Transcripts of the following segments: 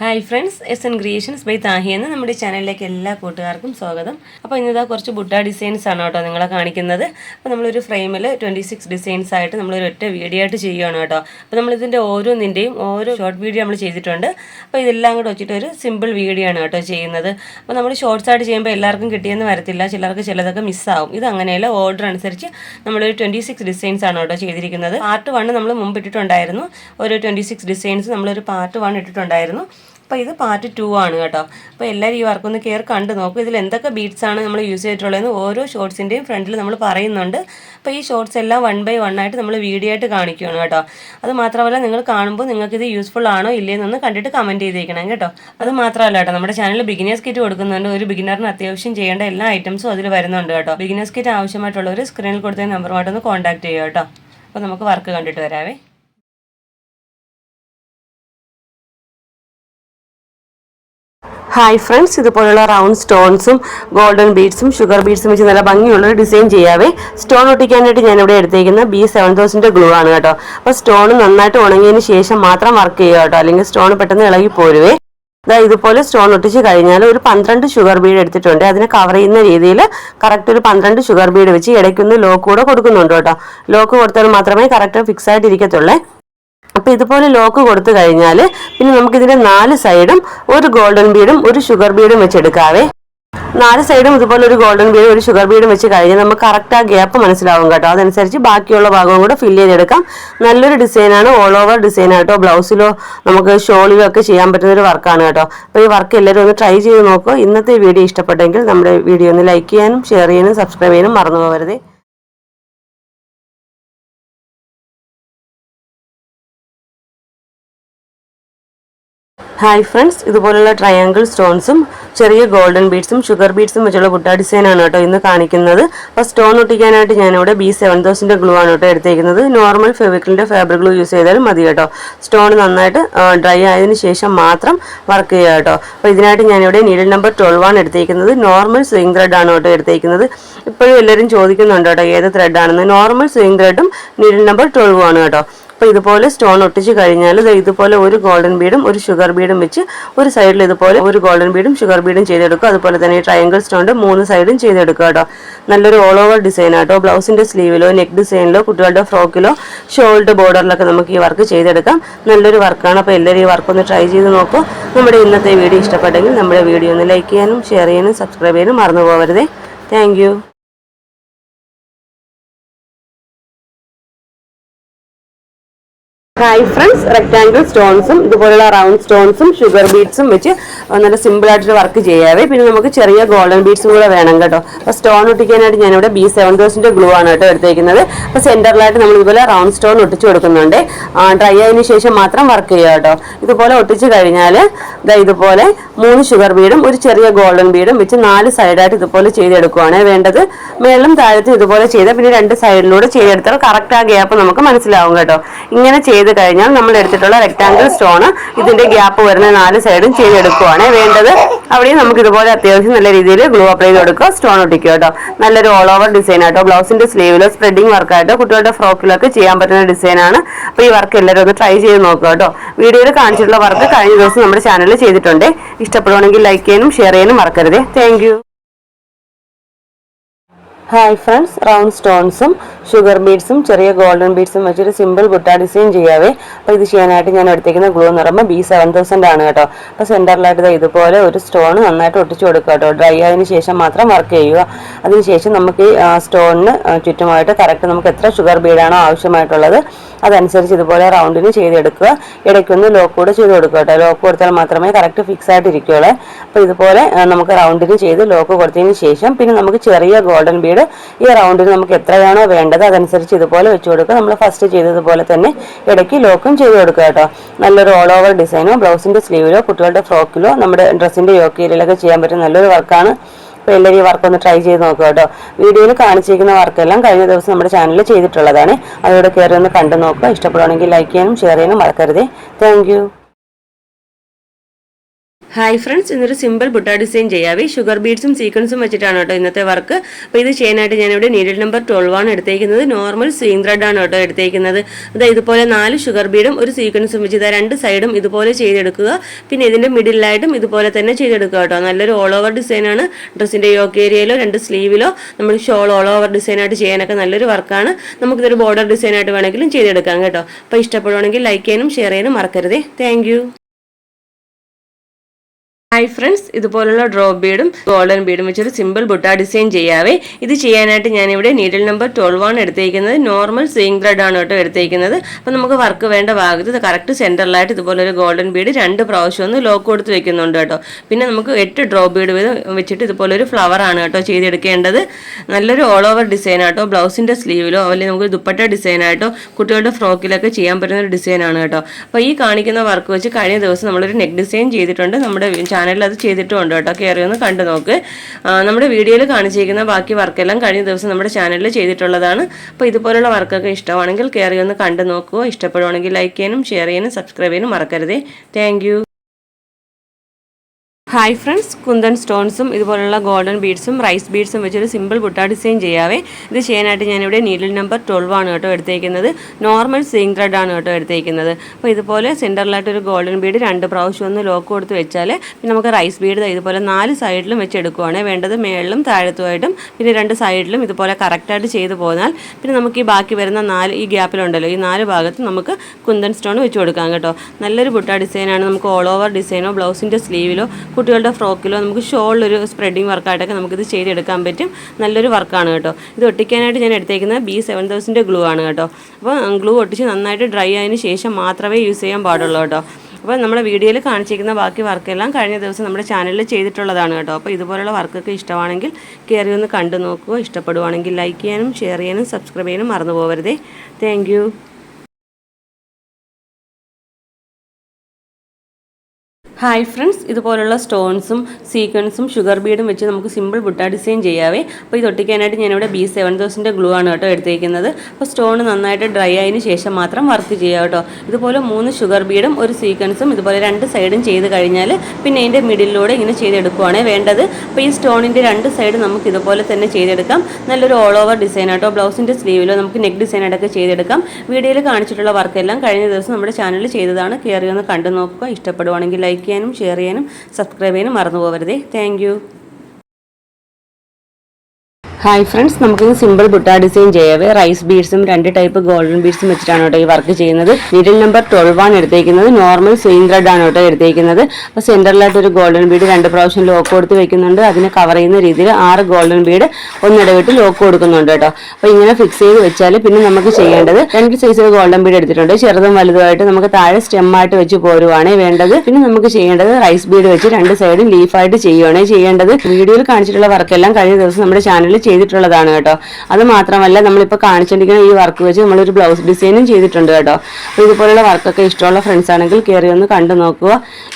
Hi friends S N creations by Thahi എന്ന നമ്മുടെ ചാനലിലേക്ക് എല്ലാ കൂട്ടുകാർക്കും സ്വാഗതം. അപ്പോൾ ഇന്നിതാ കുറച്ച് ബുട്ട ഡിസൈൻസ് ആണ് കേട്ടോ നിങ്ങളെ കാണിക്കുന്നത്. അപ്പോൾ നമ്മളൊരു ഫ്രെയിമിൽ ട്വന്റി സിക്സ് ഡിസൈൻസ് ആയിട്ട് നമ്മളൊരു ഒറ്റ വീഡിയോ ആയിട്ട് ചെയ്യുകയാണ് കേട്ടോ. അപ്പോൾ നമ്മളിതിന്റെ ഓരോന്നിന്റെയും ഓരോ ഷോർട്ട് വീഡിയോ നമ്മൾ ചെയ്തിട്ടുണ്ട്. അപ്പോൾ ഇതെല്ലാം കൂടെ വെച്ചിട്ട് ഒരു സിമ്പിൾ വീഡിയോ ആണ് കേട്ടോ ചെയ്യുന്നത്. അപ്പോൾ നമ്മൾ ഷോർട്സ് ആയിട്ട് ചെയ്യുമ്പോൾ എല്ലാവർക്കും കിട്ടിയെന്ന് വരത്തില്ല. ചിലർക്ക് ചിലതൊക്കെ മിസ്സാവും ഇത് അങ്ങനെയല്ല ഓർഡർ അനുസരിച്ച് നമ്മളൊരു ട്വന്റി സിക്സ് ഡിസൈൻസ് ആണ് കേട്ടോ ചെയ്തിരിക്കുന്നത്. പാർട്ട് വൺ നമ്മൾ മുമ്പ് ഇട്ടിട്ടുണ്ടായിരുന്നു. ഒരു ട്വന്റി സിക്സ് ഡിസൈൻസ് നമ്മളൊരു പാർട്ട് വൺ ഇട്ടിട്ടുണ്ടായിരുന്നു. അപ്പോൾ ഇത് പാർട്ട് ടു ആണ് കേട്ടോ. അപ്പോൾ എല്ലാവരും ഈ വർക്കൊന്ന് കയറി കണ്ട് നോക്കും. ഇതിൽ എന്തൊക്കെ ബീറ്റ്സ് ആണ് നമ്മൾ യൂസ് ചെയ്തിട്ടുള്ളതെന്ന് ഓരോ ഷോർട്സിന്റെയും ഫ്രണ്ടിൽ നമ്മൾ പറയുന്നുണ്ട്. അപ്പോൾ ഈ ഷോർട്സ് എല്ലാം വൺ ബൈ വൺ ആയിട്ട് നമ്മൾ വീഡിയോ ആയിട്ട് കാണിക്കുകയാണ് കേട്ടോ. അത് മാത്രമല്ല നിങ്ങൾ കാണുമ്പോൾ നിങ്ങൾക്ക് ഇത് യൂസ്ഫുൾ ആണോ ഇല്ലയെന്നൊന്ന് കണ്ടിട്ട് കമന്റ് ചെയ്തേക്കണം കേട്ടോ. അത് മാത്രമല്ല കേട്ടോ നമ്മുടെ ചാനലിൽ ബിഗിനേഴ്സ് കിറ്റ് കൊടുക്കുന്നുണ്ട്. ഒരു ബിഗിനറിന് അത്യാവശ്യം ചെയ്യേണ്ട എല്ലാ ഐറ്റംസും അതിൽ വരുന്നുണ്ട് കേട്ടോ. ബിഗിനേഴ്സ് കിറ്റ് ആവശ്യമായിട്ടുള്ളവർ സ്ക്രീനിൽ കൊടുത്ത നമ്പറുമായിട്ടൊന്ന് കോൺടാക്ട് ചെയ്യുക കേട്ടോ. അപ്പോൾ നമുക്ക് വർക്ക് കണ്ടിട്ട് വരാവേ. ഹായ് ഫ്രണ്ട്സ് ഇതുപോലുള്ള റൗണ്ട് സ്റ്റോൺസും ഗോൾഡൻ ബീഡ്സും ഷുഗർ ബീഡ്സും വെച്ച് നല്ല ഭംഗിയുള്ളൊരു ഡിസൈൻ ചെയ്യാവേ. സ്റ്റോൺ ഒട്ടിക്കാനായിട്ട് ഞാൻ ഇവിടെ എടുത്തേക്കുന്ന ബി സെവൻ തൗസൻഡ് ഗ്ലൂ ആണ് കേട്ടോ. അപ്പോൾ സ്റ്റോൺ നന്നായിട്ട് ഉണങ്ങിയതിന് ശേഷം മാത്രം വർക്ക് ചെയ്യുക കേട്ടോ. അല്ലെങ്കിൽ സ്റ്റോൺ പെട്ടെന്ന് ഇളകി പോരുവേ. ഇതാ ഇതുപോലെ സ്റ്റോൺ ഒട്ടിച്ച് കഴിഞ്ഞാൽ ഒരു പന്ത്രണ്ട് ഷുഗർ ബീഡ് എടുത്തിട്ടുണ്ട്. അതിനെ കവർ ചെയ്യുന്ന രീതിയിൽ കറക്റ്റ് ഒരു പന്ത്രണ്ട് ഷുഗർ ബീഡ് വെച്ച് ഇടയ്ക്കൊന്ന് ലോക്ക് കൂടെ കൊടുക്കുന്നുണ്ട് കേട്ടോ. ലോക്ക് കൊടുത്താൽ മാത്രമേ കറക്റ്റ് ഫിക്സ് ആയിട്ട് ഇരിക്കത്തുള്ളേ അപ്പോൾ ഇതുപോലെ ലോക്ക് കൊടുത്തു കഴിഞ്ഞാൽ പിന്നെ നമുക്ക് ഇതിന്റെ നാല് സൈഡും ഒരു ഗോൾഡൻ ബീഡും ഒരു ഷുഗർ ബീഡും വെച്ചെടുക്കാവേ. നാല് സൈഡും ഇതുപോലെ ഒരു ഗോൾഡൻ ബീഡും ഒരു ഷുഗർ ബീഡും വെച്ച് കഴിഞ്ഞാൽ നമുക്ക് കറക്റ്റ് ആ ഗ്യാപ്പ് മനസ്സിലാവും കേട്ടോ. അതനുസരിച്ച് ബാക്കിയുള്ള ഭാഗവും കൂടെ ഫില്ല് ചെയ്തെടുക്കാം. നല്ലൊരു ഡിസൈനാണ് ഓൾ ഓവർ ഡിസൈൻ ആട്ടോ. ബ്ലൗസിലോ നമുക്ക് ഷോളിലോ ഒക്കെ ചെയ്യാൻ പറ്റുന്ന ഒരു വർക്കാണ് കേട്ടോ. അപ്പോൾ ഈ വർക്ക് എല്ലാവരും ഒന്ന് ട്രൈ ചെയ്ത് നോക്കുക ഇന്നത്തെ വീഡിയോ ഇഷ്ടപ്പെട്ടെങ്കിൽ നമ്മുടെ വീഡിയോ ഒന്ന് ലൈക്ക് ചെയ്യാനും ഷെയർ ചെയ്യാനും സബ്സ്ക്രൈബ് ചെയ്യാനും മറന്നു പോകരുത്. ഹായ് ഫ്രണ്ട്സ് ഇതുപോലുള്ള ട്രയാങ്കിൾ സ്റ്റോൺസും ചെറിയ ഗോൾഡൻ ബീഡ്സും ഷുഗർ ബീഡ്സും വെച്ചുള്ള കുട്ടാ ഡിസൈനാണ് കേട്ടോ ഇന്ന് കാണിക്കുന്നത്. അപ്പോൾ സ്റ്റോൺ ഒട്ടിക്കാനായിട്ട് ഞാനിവിടെ ബി സെവൻ തൗസൻഡ് ഗ്ലൂ ആണ് കേട്ടോ എടുത്തേക്കുന്നത്. നോർമൽ ഫെബ്രിക്കിന്റെ ഫാബ്രിക് ഗ്ലൂ യൂസ് ചെയ്താലും മതി കേട്ടോ. സ്റ്റോൺ നന്നായിട്ട് ഡ്രൈ ആയതിനു ശേഷം മാത്രം വർക്ക് ചെയ്യുക കേട്ടോ. അപ്പോൾ ഇതിനായിട്ട് ഞാനിവിടെ നീഡിൽ നമ്പർ ട്വൽവ് ആണ് എടുത്തേക്കുന്നത്. നോർമൽ സ്വിങ് ത്രെഡ് ആണ് കേട്ടോ എടുത്തേക്കുന്നത്. ഇപ്പോഴും എല്ലാവരും ചോദിക്കുന്നുണ്ട് കേട്ടോ ഏത് ത്രെഡാണെന്ന് നോർമൽ സ്വിങ് ത്രെഡും നീഡിൽ നമ്പർ ട്വൽവ് ആണ് കേട്ടോ. അപ്പോൾ ഇതുപോലെ സ്റ്റോൺ ഒട്ടിച്ച് കഴിഞ്ഞാൽ ഇതുപോലെ ഒരു ഗോൾഡൻ ബീഡും ഒരു ഷുഗർ ബീഡും വെച്ച് ഒരു സൈഡിൽ ഇതുപോലെ ഒരു ഗോൾഡൻ ബീഡും ഷുഗർ ബീഡും ചെയ്തെടുക്കുക. അതുപോലെ തന്നെ ട്രയാങ്കിൾ സ്റ്റോണിന്റെ മൂന്ന് സൈഡും ചെയ്തെടുക്കുക കേട്ടോ. നല്ലൊരു ഓൾ ഓവർ ഡിസൈൻ ആട്ടോ. ബ്ലൗസിന്റെ സ്ലീവിലോ നെക്ക് ഡിസൈനിലോ കുട്ടികളുടെ ഫ്രോക്കിലോ ഷോൾഡ് ബോർഡറിലൊക്കെ നമുക്ക് ഈ വർക്ക് ചെയ്തെടുക്കാം. നല്ലൊരു വർക്കാണ്. അപ്പോൾ എല്ലാവരും ഈ വർക്ക് ഒന്ന് ട്രൈ ചെയ്ത് നോക്കൂ. നമ്മുടെ ഇന്നത്തെ വീഡിയോ ഇഷ്ടപ്പെട്ടെങ്കിൽ നമ്മുടെ വീഡിയോ ഒന്ന് ലൈക്ക് ചെയ്യാനും ഷെയർ ചെയ്യാനും സബ്സ്ക്രൈബ് ചെയ്യാനും മറന്നു പോകരുതേ. താങ്ക് ഹായ് ഫ്രണ്ട്സ് റെക്ടാങ്കിൾ സ്റ്റോൺസും ഇതുപോലുള്ള റൗണ്ട് സ്റ്റോൺസും ഷുഗർ ബീഡ്സും വെച്ച് നല്ല സിമ്പിൾ ആയിട്ടൊരു വർക്ക് ചെയ്യാവേ. പിന്നെ നമുക്ക് ചെറിയ ഗോൾഡൻ ബീഡ്സും കൂടെ വേണം കേട്ടോ. അപ്പോൾ സ്റ്റോൺ ഒട്ടിക്കാനായിട്ട് ഞാനിവിടെ ബി സെവൻ തൗസൻഡ് ഗ്ലൂ ആണ് കേട്ടോ എടുത്തേക്കുന്നത്. അപ്പോൾ സെന്ററിലായിട്ട് നമ്മൾ ഇതുപോലെ റൗണ്ട് സ്റ്റോൺ ഒട്ടിച്ച് കൊടുക്കുന്നുണ്ട്. ഡ്രൈ ആയതിന് ശേഷം മാത്രം വർക്ക് ചെയ്യുക കേട്ടോ. ഇതുപോലെ ഒട്ടിച്ച് കഴിഞ്ഞാൽ ഇതാ ഇതുപോലെ മൂന്ന് ഷുഗർ ബീഡും ഒരു ചെറിയ ഗോൾഡൻ ബീഡും വെച്ച് നാല് സൈഡായിട്ട് ഇതുപോലെ ചെയ്തെടുക്കുവാണ് വേണ്ടത്. മേളിലും താഴത്തും ഇതുപോലെ ചെയ്ത് പിന്നെ രണ്ട് സൈഡിലൂടെ ചെയ്തെടുത്താൽ കറക്റ്റ് ആ ഗ്യാപ്പ് നമുക്ക് മനസ്സിലാവും കേട്ടോ. ഇങ്ങനെ ചെയ്ത് കഴിഞ്ഞാൽ നമ്മൾ എടുത്തിട്ടുള്ള റെക്ടാങ്കിൾ സ്റ്റോൺ ഇതിന്റെ ഗ്യാപ്പ് വരുന്ന നാല് സൈഡും ചെയ്തെടുക്കുവാണ് വേണ്ടത്. അവിടെയും നമുക്ക് ഇതുപോലെ അത്യാവശ്യം നല്ല രീതിയിൽ ഗ്ലൂ അപ്ലൈ ചെയ്ത് കൊടുക്കുക സ്റ്റോൺ ഒട്ടിക്കുക കേട്ടോ. നല്ലൊരു ഓൾ ഓവർ ഡിസൈൻ ആട്ടോ. ബ്ലൗസിന്റെ സ്ലീവിലോ സ്പ്രെഡിങ് വർക്കായിട്ടോ കുട്ടികളുടെ ഫ്രോക്കിലൊക്കെ ചെയ്യാൻ പറ്റുന്ന ഡിസൈനാണ് അപ്പോൾ ഈ വർക്ക് എല്ലാവരും ഒന്ന് ട്രൈ ചെയ്ത് നോക്കുക കേട്ടോ. വീഡിയോയിൽ കാണിച്ചിട്ടുള്ള വർക്ക് കഴിഞ്ഞ ദിവസം നമ്മുടെ ചാനലിൽ ചെയ്തിട്ടുണ്ട്. ഇഷ്ടപ്പെടുവാണെങ്കിൽ ലൈക്ക് ചെയ്യാനും ഷെയർ ചെയ്യാനും മറക്കരുത്. താങ്ക് ഹായ് ഫ്രണ്ട്സ് റൗണ്ട് സ്റ്റോൺസും ഷുഗർ ബീഡ്സും ചെറിയ ഗോൾഡൻ ബീഡ്സും വെച്ചൊരു സിമ്പിൾ ബുട്ട ഡിസൈൻ ചെയ്യാവേ. അപ്പോൾ ഇത് ചെയ്യാനായിട്ട് ഞാൻ എടുത്തേക്കുന്ന ഗ്ലൂ എന്ന് പറയുമ്പോൾ ബി സെവൻ തൗസൻഡ് ആണ് കേട്ടോ. അപ്പോൾ സെന്ററിലായിട്ട് ഇതുപോലെ ഒരു സ്റ്റോൺ നന്നായിട്ട് ഒട്ടിച്ചു കൊടുക്കുക കേട്ടോ. ഡ്രൈ ആയതിനു ശേഷം മാത്രം വർക്ക് ചെയ്യുക. അതിനുശേഷം നമുക്ക് ഈ സ്റ്റോണിന് ചുറ്റുമായിട്ട് കറക്റ്റ് നമുക്ക് എത്ര ഷുഗർ ബീഡാണോ ആവശ്യമായിട്ടുള്ളത് അതനുസരിച്ച് ഇതുപോലെ റൗണ്ടിന് ചെയ്തെടുക്കുക. ഇടയ്ക്കൊന്ന് ലോക്ക് കൂടെ ചെയ്ത് കൊടുക്കുക കേട്ടോ. ലോക്ക് കൊടുത്താൽ മാത്രമേ കറക്റ്റ് ഫിക്സ് ആയിട്ട് ഇരിക്കുകയുള്ളൂ അപ്പോൾ ഇതുപോലെ നമുക്ക് റൗണ്ടിന് ചെയ്ത് ലോക്ക് കൊടുത്തതിന് ശേഷം പിന്നെ നമുക്ക് ചെറിയ ഗോൾഡൻ ബീഡ് ഈ റൗണ്ടിന് നമുക്ക് എത്രയാണോ വേണ്ടത് അതനുസരിച്ച് ഇതുപോലെ വെച്ച് കൊടുക്കുക. നമ്മൾ ഫസ്റ്റ് ചെയ്തതുപോലെ തന്നെ ഇടയ്ക്ക് ലോക്കും ചെയ്ത് കൊടുക്കുക കേട്ടോ. നല്ലൊരു ഓൾ ഓവർ ഡിസൈനോ ബ്ലൗസിന്റെ സ്ലീവിലോ കുട്ടികളുടെ ഫ്രോക്കിലോ നമ്മുടെ ഡ്രസ്സിന്റെ യോക്കയിലൊക്കെ ചെയ്യാൻ പറ്റുന്ന നല്ലൊരു വർക്കാണ് അപ്പോൾ എല്ലാവരും ഈ വർക്ക് ഒന്ന് ട്രൈ ചെയ്ത് നോക്കുക കേട്ടോ. വീഡിയോയിൽ കാണിച്ചിരിക്കുന്ന വർക്കെല്ലാം കഴിഞ്ഞ ദിവസം നമ്മുടെ ചാനലിൽ ചെയ്തിട്ടുള്ളതാണ്. അതോടെ കയറി ഒന്ന് കണ്ടു നോക്കുക. ഇഷ്ടപ്പെടുകയാണെങ്കിൽ ലൈക്ക് ചെയ്യാനും ഷെയർ ചെയ്യാനും മറക്കരുത്. താങ്ക് ഹായ് ഫ്രണ്ട്സ് ഇന്നൊരു സിമ്പിൾ ബുട്ട ഡിസൈൻ ചെയ്യാവേ. ഷുഗർ ബീഡ്സും സീക്വൻസും വെച്ചിട്ടാണ് കേട്ടോ ഇന്നത്തെ വർക്ക് അപ്പോൾ ഇത് ചെയ്യാനായിട്ട് ഞാനിവിടെ നീഡിൽ നമ്പർ ട്വൽവ് ആണ് എടുത്തേക്കുന്നത്. നോർമൽ സീം ത്രെഡ് ആണ് കേട്ടോ എടുത്തേക്കുന്നത്. അത് ഇതുപോലെ നാല് ഷുഗർ ബീഡും ഒരു സീക്വൻസും വെച്ച് ഇതാ രണ്ട് സൈഡും ഇതുപോലെ ചെയ്തെടുക്കുക. പിന്നെ ഇതിന്റെ മിഡിലായിട്ടും ഇതുപോലെ തന്നെ ചെയ്തെടുക്കുക കേട്ടോ. നല്ലൊരു ഓൾ ഓവർ ഡിസൈനാണ് ഡ്രസ്സിന്റെ യോക്ക് ഏരിയയിലോ രണ്ട് സ്ലീവിലോ നമ്മൾ ഷോൾ ഓൾ ഓവർ ഡിസൈനായിട്ട് ചെയ്യാനൊക്കെ നല്ലൊരു വർക്കാണ് നമുക്കിതൊരു ബോർഡർ ഡിസൈനായിട്ട് വേണമെങ്കിലും ചെയ്തെടുക്കാം കേട്ടോ. അപ്പോൾ ഇഷ്ടപ്പെടുവാണെങ്കിൽ ലൈക്ക് ചെയ്യാനും ഷെയർ ചെയ്യാനും മറക്കരുതേ. താങ്ക് ഹായ് ഫ്രണ്ട്സ് ഇതുപോലുള്ള ഡ്രോപ്പ് ബീഡും ഗോൾഡൻ ബീഡും വെച്ചൊരു സിമ്പിൾ ബുട്ട ഡിസൈൻ ചെയ്യാവേ. ഇത് ചെയ്യാനായിട്ട് ഞാനിവിടെ നീഡിൽ നമ്പർ ട്വൽവ് ആണ് എടുത്തേക്കുന്നത്. നോർമൽ സ്വിംഗ് ത്രെഡ് ആണ് കേട്ടോ എടുത്തേക്കുന്നത്. അപ്പോൾ നമുക്ക് വർക്ക് വേണ്ട ഭാഗത്ത് ഇത് കറക്റ്റ് സെന്ററിലായിട്ട് ഇതുപോലെ ഒരു ഗോൾഡൻ ബീഡ് രണ്ട് പ്രാവശ്യം ഒന്ന് ലോക്ക് കൊടുത്ത് വെക്കുന്നുണ്ട് കേട്ടോ. പിന്നെ നമുക്ക് എട്ട് ഡ്രോപ്പ് ബീഡ് വീതം വെച്ചിട്ട് ഇതുപോലെ ഒരു ഫ്ലവർ ആണ് കേട്ടോ ചെയ്തെടുക്കേണ്ടത്. നല്ലൊരു ഓൾ ഓവർ ഡിസൈൻ ആട്ടോ. ബ്ലൗസിന്റെ സ്ലീവിലോ അല്ലെങ്കിൽ നമുക്ക് ദുപ്പട്ട ഡിസൈൻ ആയിട്ടോ കുട്ടികളുടെ ഫ്രോക്കിലൊക്കെ ചെയ്യാൻ പറ്റുന്ന ഒരു ഡിസൈൻ ആണ് കേട്ടോ. അപ്പോൾ ഈ കാണിക്കുന്ന വർക്ക് വെച്ച് കഴിഞ്ഞ ദിവസം നമ്മളൊരു നെക്ക് ഡിസൈൻ ചെയ്തിട്ടുണ്ട്. നമ്മുടെ ചാനലിൽ അത് ചെയ്തിട്ടുമുണ്ട് കേട്ടോ. കയറി ഒന്ന് കണ്ടു നോക്ക്. നമ്മുടെ വീഡിയോയിൽ കാണിച്ചിരിക്കുന്ന ബാക്കി വർക്കെല്ലാം കഴിഞ്ഞ ദിവസം നമ്മുടെ ചാനലിൽ ചെയ്തിട്ടുള്ളതാണ്. അപ്പോൾ ഇതുപോലുള്ള വർക്കൊക്കെ ഇഷ്ടമാണെങ്കിൽ കയറി ഒന്ന് കണ്ടു നോക്കുക ഇഷ്ടപ്പെടുവാണെങ്കിൽ ലൈക്ക് ചെയ്യാനും ഷെയർ ചെയ്യാനും സബ്സ്ക്രൈബ് ചെയ്യാനും മറക്കരുതേ. താങ്ക് ഹായ് ഫ്രണ്ട്സ് കുന്തൻ സ്റ്റോൺസും ഇതുപോലുള്ള ഗോൾഡൻ ബീഡ്സും റൈസ് ബീഡ്സും വെച്ചൊരു സിമ്പിൾ ബുട്ട ഡിസൈൻ ചെയ്യാവേ. ഇത് ചെയ്യാനായിട്ട് ഞാനിവിടെ നീഡിൽ നമ്പർ ട്വൽവ് ആണ് കേട്ടോ എടുത്തേക്കുന്നത്. നോർമൽ സീങ് ത്രെഡ് ആണ് കേട്ടോ എടുത്തേക്കുന്നത്. അപ്പോൾ ഇതുപോലെ സെന്ററിലായിട്ട് ഒരു ഗോൾഡൻ ബീഡ് രണ്ട് പ്രാവശ്യം ഒന്ന് ലോക്ക് കൊടുത്ത് വെച്ചാൽ പിന്നെ നമുക്ക് റൈസ് ബീഡ് ഇതുപോലെ നാല് സൈഡിലും വെച്ചെടുക്കുവാണ്. വേണ്ടത് മേളിലും താഴത്തുമായിട്ടും പിന്നെ രണ്ട് സൈഡിലും ഇതുപോലെ കറക്റ്റായിട്ട് ചെയ്തു പോന്നാൽ പിന്നെ നമുക്ക് ഈ ബാക്കി വരുന്ന നാല് ഈ ഗ്യാപ്പിലുണ്ടല്ലോ ഈ നാല് ഭാഗത്ത് നമുക്ക് കുന്തൻ സ്റ്റോൺ വെച്ച് കൊടുക്കാം കേട്ടോ. നല്ലൊരു ബുട്ട ഡിസൈനാണ് നമുക്ക് ഓൾ ഓവർ ഡിസൈനോ ബ്ലൗസിന്റെ സ്ലീവിലോ കുട്ടികളുടെ ഫ്രോക്കിലോ നമുക്ക് ഷോളിലൊരു സ്പ്രെഡിങ് വർക്കായിട്ടൊക്കെ നമുക്കിത് ചെയ്തെടുക്കാൻ പറ്റും. നല്ലൊരു വർക്കാണ് കേട്ടോ. ഇത് ഒട്ടിക്കാനായിട്ട് ഞാൻ എടുത്തേക്കുന്നത് ബി സെവൻ തൗസൻഡ് ഗ്ലൂ ആണ് കേട്ടോ. അപ്പോൾ ഗ്ലൂ ഒട്ടിച്ച് നന്നായിട്ട് ഡ്രൈ ആയതിനു ശേഷം മാത്രമേ യൂസ് ചെയ്യാൻ പാടുള്ളൂ കേട്ടോ. അപ്പോൾ നമ്മുടെ വീഡിയോയിൽ കാണിച്ചിരിക്കുന്ന ബാക്കി വർക്കെല്ലാം കഴിഞ്ഞ ദിവസം നമ്മുടെ ചാനലിൽ ചെയ്തിട്ടുള്ളതാണ് കേട്ടോ. അപ്പോൾ ഇതുപോലുള്ള വർക്കൊക്കെ ഇഷ്ടമാണെങ്കിൽ കയറി ഒന്ന് കണ്ടു നോക്കുക. ഇഷ്ടപ്പെടുവാണെങ്കിൽ ലൈക്ക് ചെയ്യാനും ഷെയർ ചെയ്യാനും സബ്സ്ക്രൈബ് ചെയ്യാനും മറന്നു പോകരുതേ താങ്ക് ഹായ് ഫ്രണ്ട്സ് ഇതുപോലുള്ള സ്റ്റോൺസും സീക്വൻസും ഷുഗർ ബീഡും വെച്ച് നമുക്ക് സിമ്പിൾ ബുട്ട ഡിസൈൻ ചെയ്യാവേ. അപ്പോൾ ഇത് ഒട്ടിക്കാനായിട്ട് ഞാനിവിടെ ബി സെവൻ തൗസൻഡ് ഗ്ലൂ ആണ് കേട്ടോ എടുത്തേക്കുന്നത്. അപ്പോൾ സ്റ്റോൺ നന്നായിട്ട് ഡ്രൈ ആയതിന് ശേഷം മാത്രം വർക്ക് ചെയ്യുക കേട്ടോ. ഇതുപോലെ മൂന്ന് ഷുഗർ ബീഡും ഒരു സീക്വൻസും ഇതുപോലെ രണ്ട് സൈഡും ചെയ്ത് കഴിഞ്ഞാൽ പിന്നെ അതിന്റെ മിഡിലൂടെ ഇങ്ങനെ ചെയ്തെടുക്കുവാണ് വേണ്ടത്. അപ്പോൾ ഈ സ്റ്റോണിന്റെ രണ്ട് സൈഡ് നമുക്ക് ഇതുപോലെ തന്നെ ചെയ്തെടുക്കാം. നല്ലൊരു ഓൾ ഓവർ ഡിസൈൻ ആട്ടോ. ബ്ലൗസിന്റെ സ്ലീവിലോ നമുക്ക് നെക്ക് ഡിസൈൻ ആയിട്ടൊക്കെ ചെയ്തെടുക്കാം. വീഡിയോയിൽ കാണിച്ചിട്ടുള്ള വർക്കെല്ലാം കഴിഞ്ഞ ദിവസം നമ്മുടെ ചാനലിൽ ചെയ്തതാണ്. കയറി ഒന്ന് കണ്ടു നോക്കുക. ഇഷ്ടപ്പെടുവാണെങ്കിൽ ലൈക്ക് ചെയ്യാനും ഷെയർ ചെയ്യാനും സബ്സ്ക്രൈബ് ചെയ്യാനും മറന്നു പോകരുതേ താങ്ക് ഹായ് ഫ്രണ്ട്സ് നമുക്ക് സിമ്പിൾ ബുട്ടാ ഡിസൈൻ ചെയ്യാവേ. റൈസ് ബീഡ്സും രണ്ട് ടൈപ്പ് ഗോൾഡൻ ബീഡ്സും വെച്ചിട്ടാണ് കേട്ടോ ഈ വർക്ക് ചെയ്യുന്നത്. നീഡിൽ നമ്പർ ട്വൽവ് ആണ് എടുത്തേക്കുന്നത്. നോർമൽ സെയിം ത്രെഡ് ആണ് കേട്ടോ എടുത്തേക്കുന്നത്. അപ്പോൾ സെന്ററിലായിട്ട് ഒരു ഗോൾഡൻ ബീഡ് രണ്ട് പ്രാവശ്യം ലോക്ക് കൊടുത്ത് വെക്കുന്നുണ്ട്. അതിനെ കവർ ചെയ്യുന്ന രീതിയിൽ ആറ് ഗോൾഡൻ ബീഡ് ഒന്നിടവിട്ട് ലോക്ക് കൊടുക്കുന്നുണ്ട് കേട്ടോ. അപ്പോൾ ഇങ്ങനെ ഫിക്സ് ചെയ്ത് വെച്ചാൽ പിന്നെ നമുക്ക് ചെയ്യേണ്ടത് രണ്ട് സൈസിൽ ഗോൾഡൻ ബീഡ് എടുത്തിട്ടുണ്ട്. ചെറുതും വലുതുമായിട്ട് നമുക്ക് താഴെ സ്റ്റെമ്മായിട്ട് വെച്ച് പോരുവാണ് വേണ്ടത്. പിന്നെ നമുക്ക് ചെയ്യേണ്ടത് റൈസ് ബീഡ് വെച്ച് രണ്ട് സൈഡും ലീഫായിട്ട് ചെയ്യുവാണ് ചെയ്യേണ്ടത്. വീഡിയോയിൽ കാണിച്ചിട്ടുള്ള വർക്കെല്ലാം കഴിഞ്ഞ ദിവസം നമ്മുടെ ചാനലിൽ ചെയ്തിട്ടുള്ളതാണ് കേട്ടോ. അത് മാത്രമല്ല നമ്മളിപ്പോൾ കാണിച്ചിരിക്കുന്ന ഈ വർക്ക് വെച്ച് നമ്മളൊരു ബ്ലൗസ് ഡിസൈനും ചെയ്തിട്ടുണ്ട് കേട്ടോ. അപ്പോൾ ഇതുപോലുള്ള വർക്കൊക്കെ ഇഷ്ടമുള്ള ഫ്രണ്ട്സ് ആണെങ്കിൽ കയറി ഒന്ന് കണ്ടു നോക്കുക.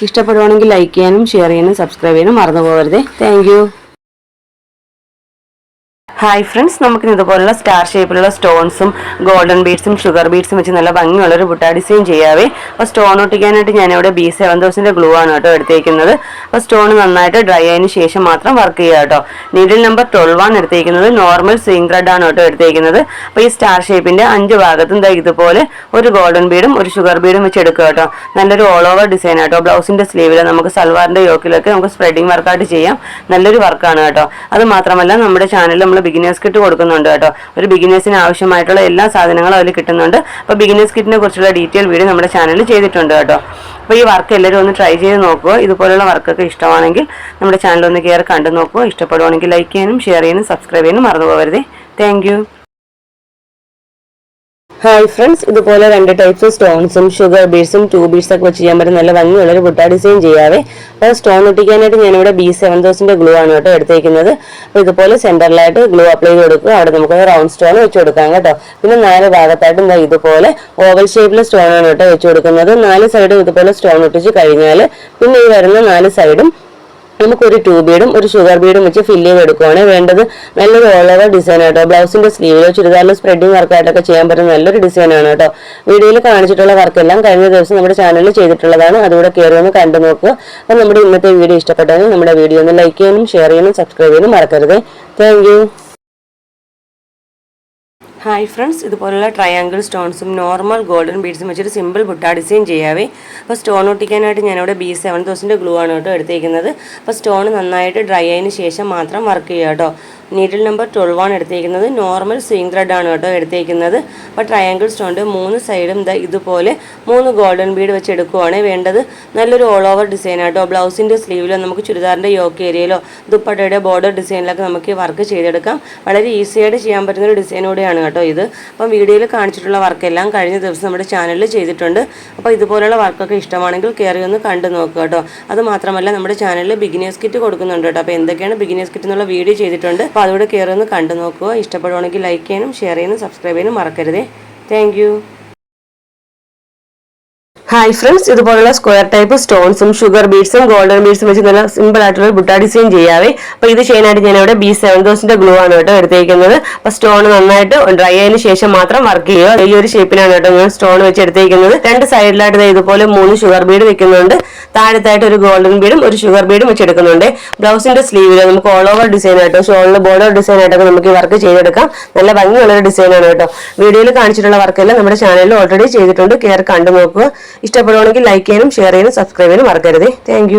ഇഷ്ടപ്പെടുവാണെങ്കിൽ ലൈക്ക് ചെയ്യാനും ഷെയർ ചെയ്യാനും സബ്സ്ക്രൈബ് ചെയ്യാനും മറന്നു പോകരുത് താങ്ക് ഹായ് ഫ്രണ്ട്സ് നമുക്കിന് ഇതുപോലുള്ള സ്റ്റാർ ഷേപ്പിലുള്ള സ്റ്റോൺസും ഗോൾഡൻ ബീഡ്സും ഷുഗർ ബീഡ്സും വെച്ച് നല്ല ഭംഗിയുള്ള ഒരു ബുട്ട ഡിസൈൻ ചെയ്യാവേ. അപ്പോൾ സ്റ്റോൺ ഒട്ടിക്കാനായിട്ട് ഞാനിവിടെ ബി സെവൻ തൗസൻഡ് ഗ്ലൂ ആണ് കേട്ടോ എടുത്തേക്കുന്നത്. അപ്പോൾ സ്റ്റോൺ നന്നായിട്ട് ഡ്രൈ ആയതിനു ശേഷം മാത്രം വർക്ക് ചെയ്യുക കേട്ടോ. നീഡിൽ നമ്പർ ട്വൽവ് ആണ് എടുത്തേക്കുന്നത്. നോർമൽ സ്വിംഗ് ത്രെഡ് ആണ് കേട്ടോ എടുത്തേക്കുന്നത്. അപ്പോൾ ഈ സ്റ്റാർ ഷേപ്പിന്റെ അഞ്ച് ഭാഗത്തും ദാ ഇതുപോലെ ഒരു ഗോൾഡൻ ബീഡും ഒരു ഷുഗർ ബീഡും വെച്ച് എടുക്കുക കേട്ടോ. നല്ലൊരു ഓൾ ഓവർ ഡിസൈൻ ആട്ടോ ബ്ലൗസിന്റെ സ്ലീവിൽ നമുക്ക് സൽവാറിന്റെ യോക്കിലൊക്കെ നമുക്ക് സ്പ്രെഡിങ് വർക്കായിട്ട് ചെയ്യാം. നല്ലൊരു വർക്കാണ് കേട്ടോ. അത് മാത്രമല്ല നമ്മുടെ ചാനലിൽ നമ്മൾ ബിഗിനേഴ്സ് കിറ്റ് കൊടുക്കുന്നുണ്ട് കേട്ടോ. ഒരു ബിഗിനേഴ്സിന് ആവശ്യമായിട്ടുള്ള എല്ലാ സാധനങ്ങളും അതിൽ കിട്ടുന്നുണ്ട്. അപ്പോൾ ബിഗിനേഴ്സ് കിറ്റിനെ കുറിച്ചുള്ള ഡീറ്റെയിൽ വീഡിയോ നമ്മുടെ ചാനലിൽ ചെയ്തിട്ടുണ്ട് കേട്ടോ. അപ്പോൾ ഈ വർക്ക് എല്ലാവരും ഒന്ന് ട്രൈ ചെയ്ത് നോക്കുക. ഇതുപോലുള്ള വർക്കൊക്കെ ഇഷ്ടമാണെങ്കിൽ നമ്മുടെ ചാനൽ ഒന്ന് കയറി കണ്ടു നോക്കുക. ഇഷ്ടപ്പെടുവാണെങ്കിൽ ലൈക്ക് ചെയ്യാനും ഷെയർ ചെയ്യാനും സബ്സ്ക്രൈബ് ചെയ്യാനും മറന്നു പോകരുതേ. താങ്ക് ഹായ് ഫ്രണ്ട്സ് ഇതുപോലെ രണ്ട് ടൈപ്സ് സ്റ്റോൺസും ഷുഗർ ബീഡ്സും ടൂ ബീഡ്സ് ഒക്കെ വെച്ച് ചെയ്യാൻ പറ്റും നല്ല ഭംഗിയുള്ള ഒരു ഡിസൈൻ ചെയ്യാവേ. അപ്പോൾ സ്റ്റോൺ ഒട്ടിക്കാനായിട്ട് ഞാനിവിടെ ബി സെവൻ തൗസൻഡ് ഗ്ലൂ ആണ് കേട്ടോ എടുത്തേക്കുന്നത്. അപ്പോൾ ഇതുപോലെ സെന്ററിലായിട്ട് ഗ്ലൂ അപ്ലൈ ചെയ്ത് കൊടുക്കുക. അവിടെ നമുക്ക് റൗണ്ട് സ്റ്റോൺ വെച്ച് കൊടുക്കാം കേട്ടോ. പിന്നെ നാല് ഭാഗത്തായിട്ട് ഇതുപോലെ ഓവൽ ഷേപ്പിലെ സ്റ്റോൺ ആണ് കേട്ടോ വെച്ച് കൊടുക്കുന്നത്. നാല് സൈഡും ഇതുപോലെ സ്റ്റോൺ ഒട്ടിച്ച് കഴിഞ്ഞാൽ പിന്നെ ഈ വരുന്ന നാല് സൈഡും നമുക്കൊരു ടൂ ബീഡും ഒരു ഷുഗർ ബീഡും വെച്ച് ഫില്ല് ചെയ്ത് എടുക്കുവാണ് വേണ്ടത് നല്ലൊരു ഓൾ ഓവർ ഡിസൈൻ ആട്ടോ ബ്ലൗസിന്റെ സ്ലീവിലോ ചുരിദാറിലോ സ്പ്രെഡിങ് വർക്കായിട്ടൊക്കെ ചെയ്യാൻ പറ്റുന്ന നല്ലൊരു ഡിസൈൻ ആണ് കേട്ടോ. വീഡിയോയിൽ കാണിച്ചിട്ടുള്ള വർക്കെല്ലാം കഴിഞ്ഞ ദിവസം നമ്മുടെ ചാനലിൽ ചെയ്തിട്ടുള്ളതാണ്. അതുകൂടെ കയറി ഒന്ന് കണ്ടു നോക്കുക. അപ്പം നമ്മുടെ ഇന്നത്തെ വീഡിയോ ഇഷ്ടപ്പെട്ടെങ്കിൽ നമ്മുടെ വീഡിയോ ഒന്ന് ലൈക്ക് ചെയ്യാനും ഷെയർ ചെയ്യാനും സബ്സ്ക്രൈബ് ചെയ്യാനും മറക്കരുത്. താങ്ക് ഹായ് ഫ്രണ്ട്സ് ഇതുപോലുള്ള ട്രയാങ്കിൾ സ്റ്റോൺസും നോർമൽ ഗോൾഡൻ ബീഡ്സും വെച്ചൊരു സിമ്പിൾ ബുട്ട ഡിസൈൻ ചെയ്യാവേ. അപ്പോൾ സ്റ്റോൺ ഒട്ടിക്കാനായിട്ട് ഞാനിവിടെ ബി സെവൻ തൗസൻഡ് ഗ്ലൂ ആണ് കേട്ടോ എടുത്തേക്കുന്നത്. അപ്പോൾ സ്റ്റോൺ നന്നായിട്ട് ഡ്രൈ ആയതിനു ശേഷം മാത്രം വർക്ക് ചെയ്യുക കേട്ടോ. നീഡിൽ നമ്പർ ട്വൽവ് ആണ് എടുത്തേക്കുന്നത്. നോർമൽ സ്വിംഗ് ത്രെഡ് ആണ് കേട്ടോ എടുത്തേക്കുന്നത്. അപ്പോൾ ട്രയാങ്കിൾ സ്റ്റോൺ മൂന്ന് സൈഡും ദാ ഇതുപോലെ മൂന്ന് ഗോൾഡൻ ബീഡ് വെച്ച് എടുക്കുവാണ് വേണ്ടത്. നല്ലൊരു ഓൾ ഓവർ ഡിസൈൻ ആട്ടോ. ബ്ലൗസിന്റെ സ്ലീവിലോ നമുക്ക് ചുരിദാറിന്റെ യോക്ക് ഏരിയയിലോ ദുപ്പട്ടയുടെ ബോർഡർ ഡിസൈനിലൊക്കെ നമുക്ക് വർക്ക് ചെയ്തെടുക്കാം. വളരെ ഈസി ആയിട്ട് ചെയ്യാൻ പറ്റുന്ന ഒരു ഡിസൈൻ കൂടിയാണ് കേട്ടോ ഇത്. അപ്പം വീഡിയോയിൽ കാണിച്ചിട്ടുള്ള വർക്കെല്ലാം കഴിഞ്ഞ ദിവസം നമ്മുടെ ചാനലിൽ ചെയ്തിട്ടുണ്ട്. അപ്പോൾ ഇതുപോലുള്ള വർക്കൊക്കെ ഇഷ്ടമാണെങ്കിൽ കയറി ഒന്ന് കണ്ടു നോക്കുക കേട്ടോ. അത് മാത്രമല്ല നമ്മുടെ ചാനലിൽ ബിഗിനേഴ്സ് കിറ്റ് കൊടുക്കുന്നുണ്ട് കേട്ടോ. അപ്പോൾ എന്തൊക്കെയാണ് ബിഗിനേഴ്സ് കിറ്റ് എന്നുള്ള വീഡിയോ ചെയ്തിട്ടുണ്ട്. അപ്പോൾ അതുകൂടെ കയറി ഒന്ന് കണ്ടു നോക്കുക. ഇഷ്ടപ്പെടുവാണെങ്കിൽ ലൈക്ക് ചെയ്യാനും ഷെയർ ചെയ്യാനും സബ്സ്ക്രൈബ് ചെയ്യാനും മറക്കരുതേ. താങ്ക് ഹായ് ഫ്രണ്ട്സ് ഇതുപോലുള്ള സ്ക്വയർ ടൈപ്പ് സ്റ്റോൺസും ഷുഗർ ബീഡ്സും ഗോൾഡൻ ബീഡ്സും വെച്ച് നല്ല സിമ്പിൾ ആയിട്ടുള്ള ബുട്ടാ ഡിസൈൻ ചെയ്യാവേ. അപ്പോൾ ഇത് ചെയ്യാനായിട്ട് ഞാൻ ഇവിടെ ബി സെവൻ തൗസൻഡ് ഗ്ലൂ ആണ് കേട്ടോ എടുത്തേക്കുന്നത്. അപ്പോൾ സ്റ്റോൺ നന്നായിട്ട് ഡ്രൈ ആയതിനു ശേഷം മാത്രം വർക്ക് ചെയ്യുക. ഒരു ഷേപ്പിനാണ് കേട്ടോ ഞാൻ സ്റ്റോൺ വെച്ച് എടുത്തേക്കുന്നത്. രണ്ട് സൈഡിലായിട്ട് ഇതുപോലെ മൂന്ന് ഷുഗർ ബീഡ് വെക്കുന്നുണ്ട് താഴത്തായിട്ട് ഒരു ഗോൾഡൻ ബീഡും ഒരു ഷുഗർ ബീഡും വെച്ച് എടുക്കുന്നുണ്ട്. ബ്ലൗസിന്റെ സ്ലീവിൽ നമുക്ക് ഓൾ ഓവർ ഡിസൈൻ ആയിട്ടോ ഷോളിൽ ബോർഡർ ഡിസൈൻ ആയിട്ടൊക്കെ നമുക്ക് വർക്ക് ചെയ്തെടുക്കാം. നല്ല ഭംഗിയുള്ള ഒരു ഡിസൈൻ ആണ് കേട്ടോ. വീഡിയോയിൽ കാണിച്ചിട്ടുള്ള വർക്കെല്ലാം നമ്മുടെ ചാനലിൽ ഓൾറെഡി ചെയ്തിട്ടുണ്ട്. കയറി കണ്ടു നോക്കുക. ഇഷ്ടപ്പെടുവാണെങ്കിൽ ലൈക്ക് ചെയ്യാനും ഷെയർ ചെയ്യാനും സബ്സ്ക്രൈബ് ചെയ്യാനും മറക്കരുത്. താങ്ക്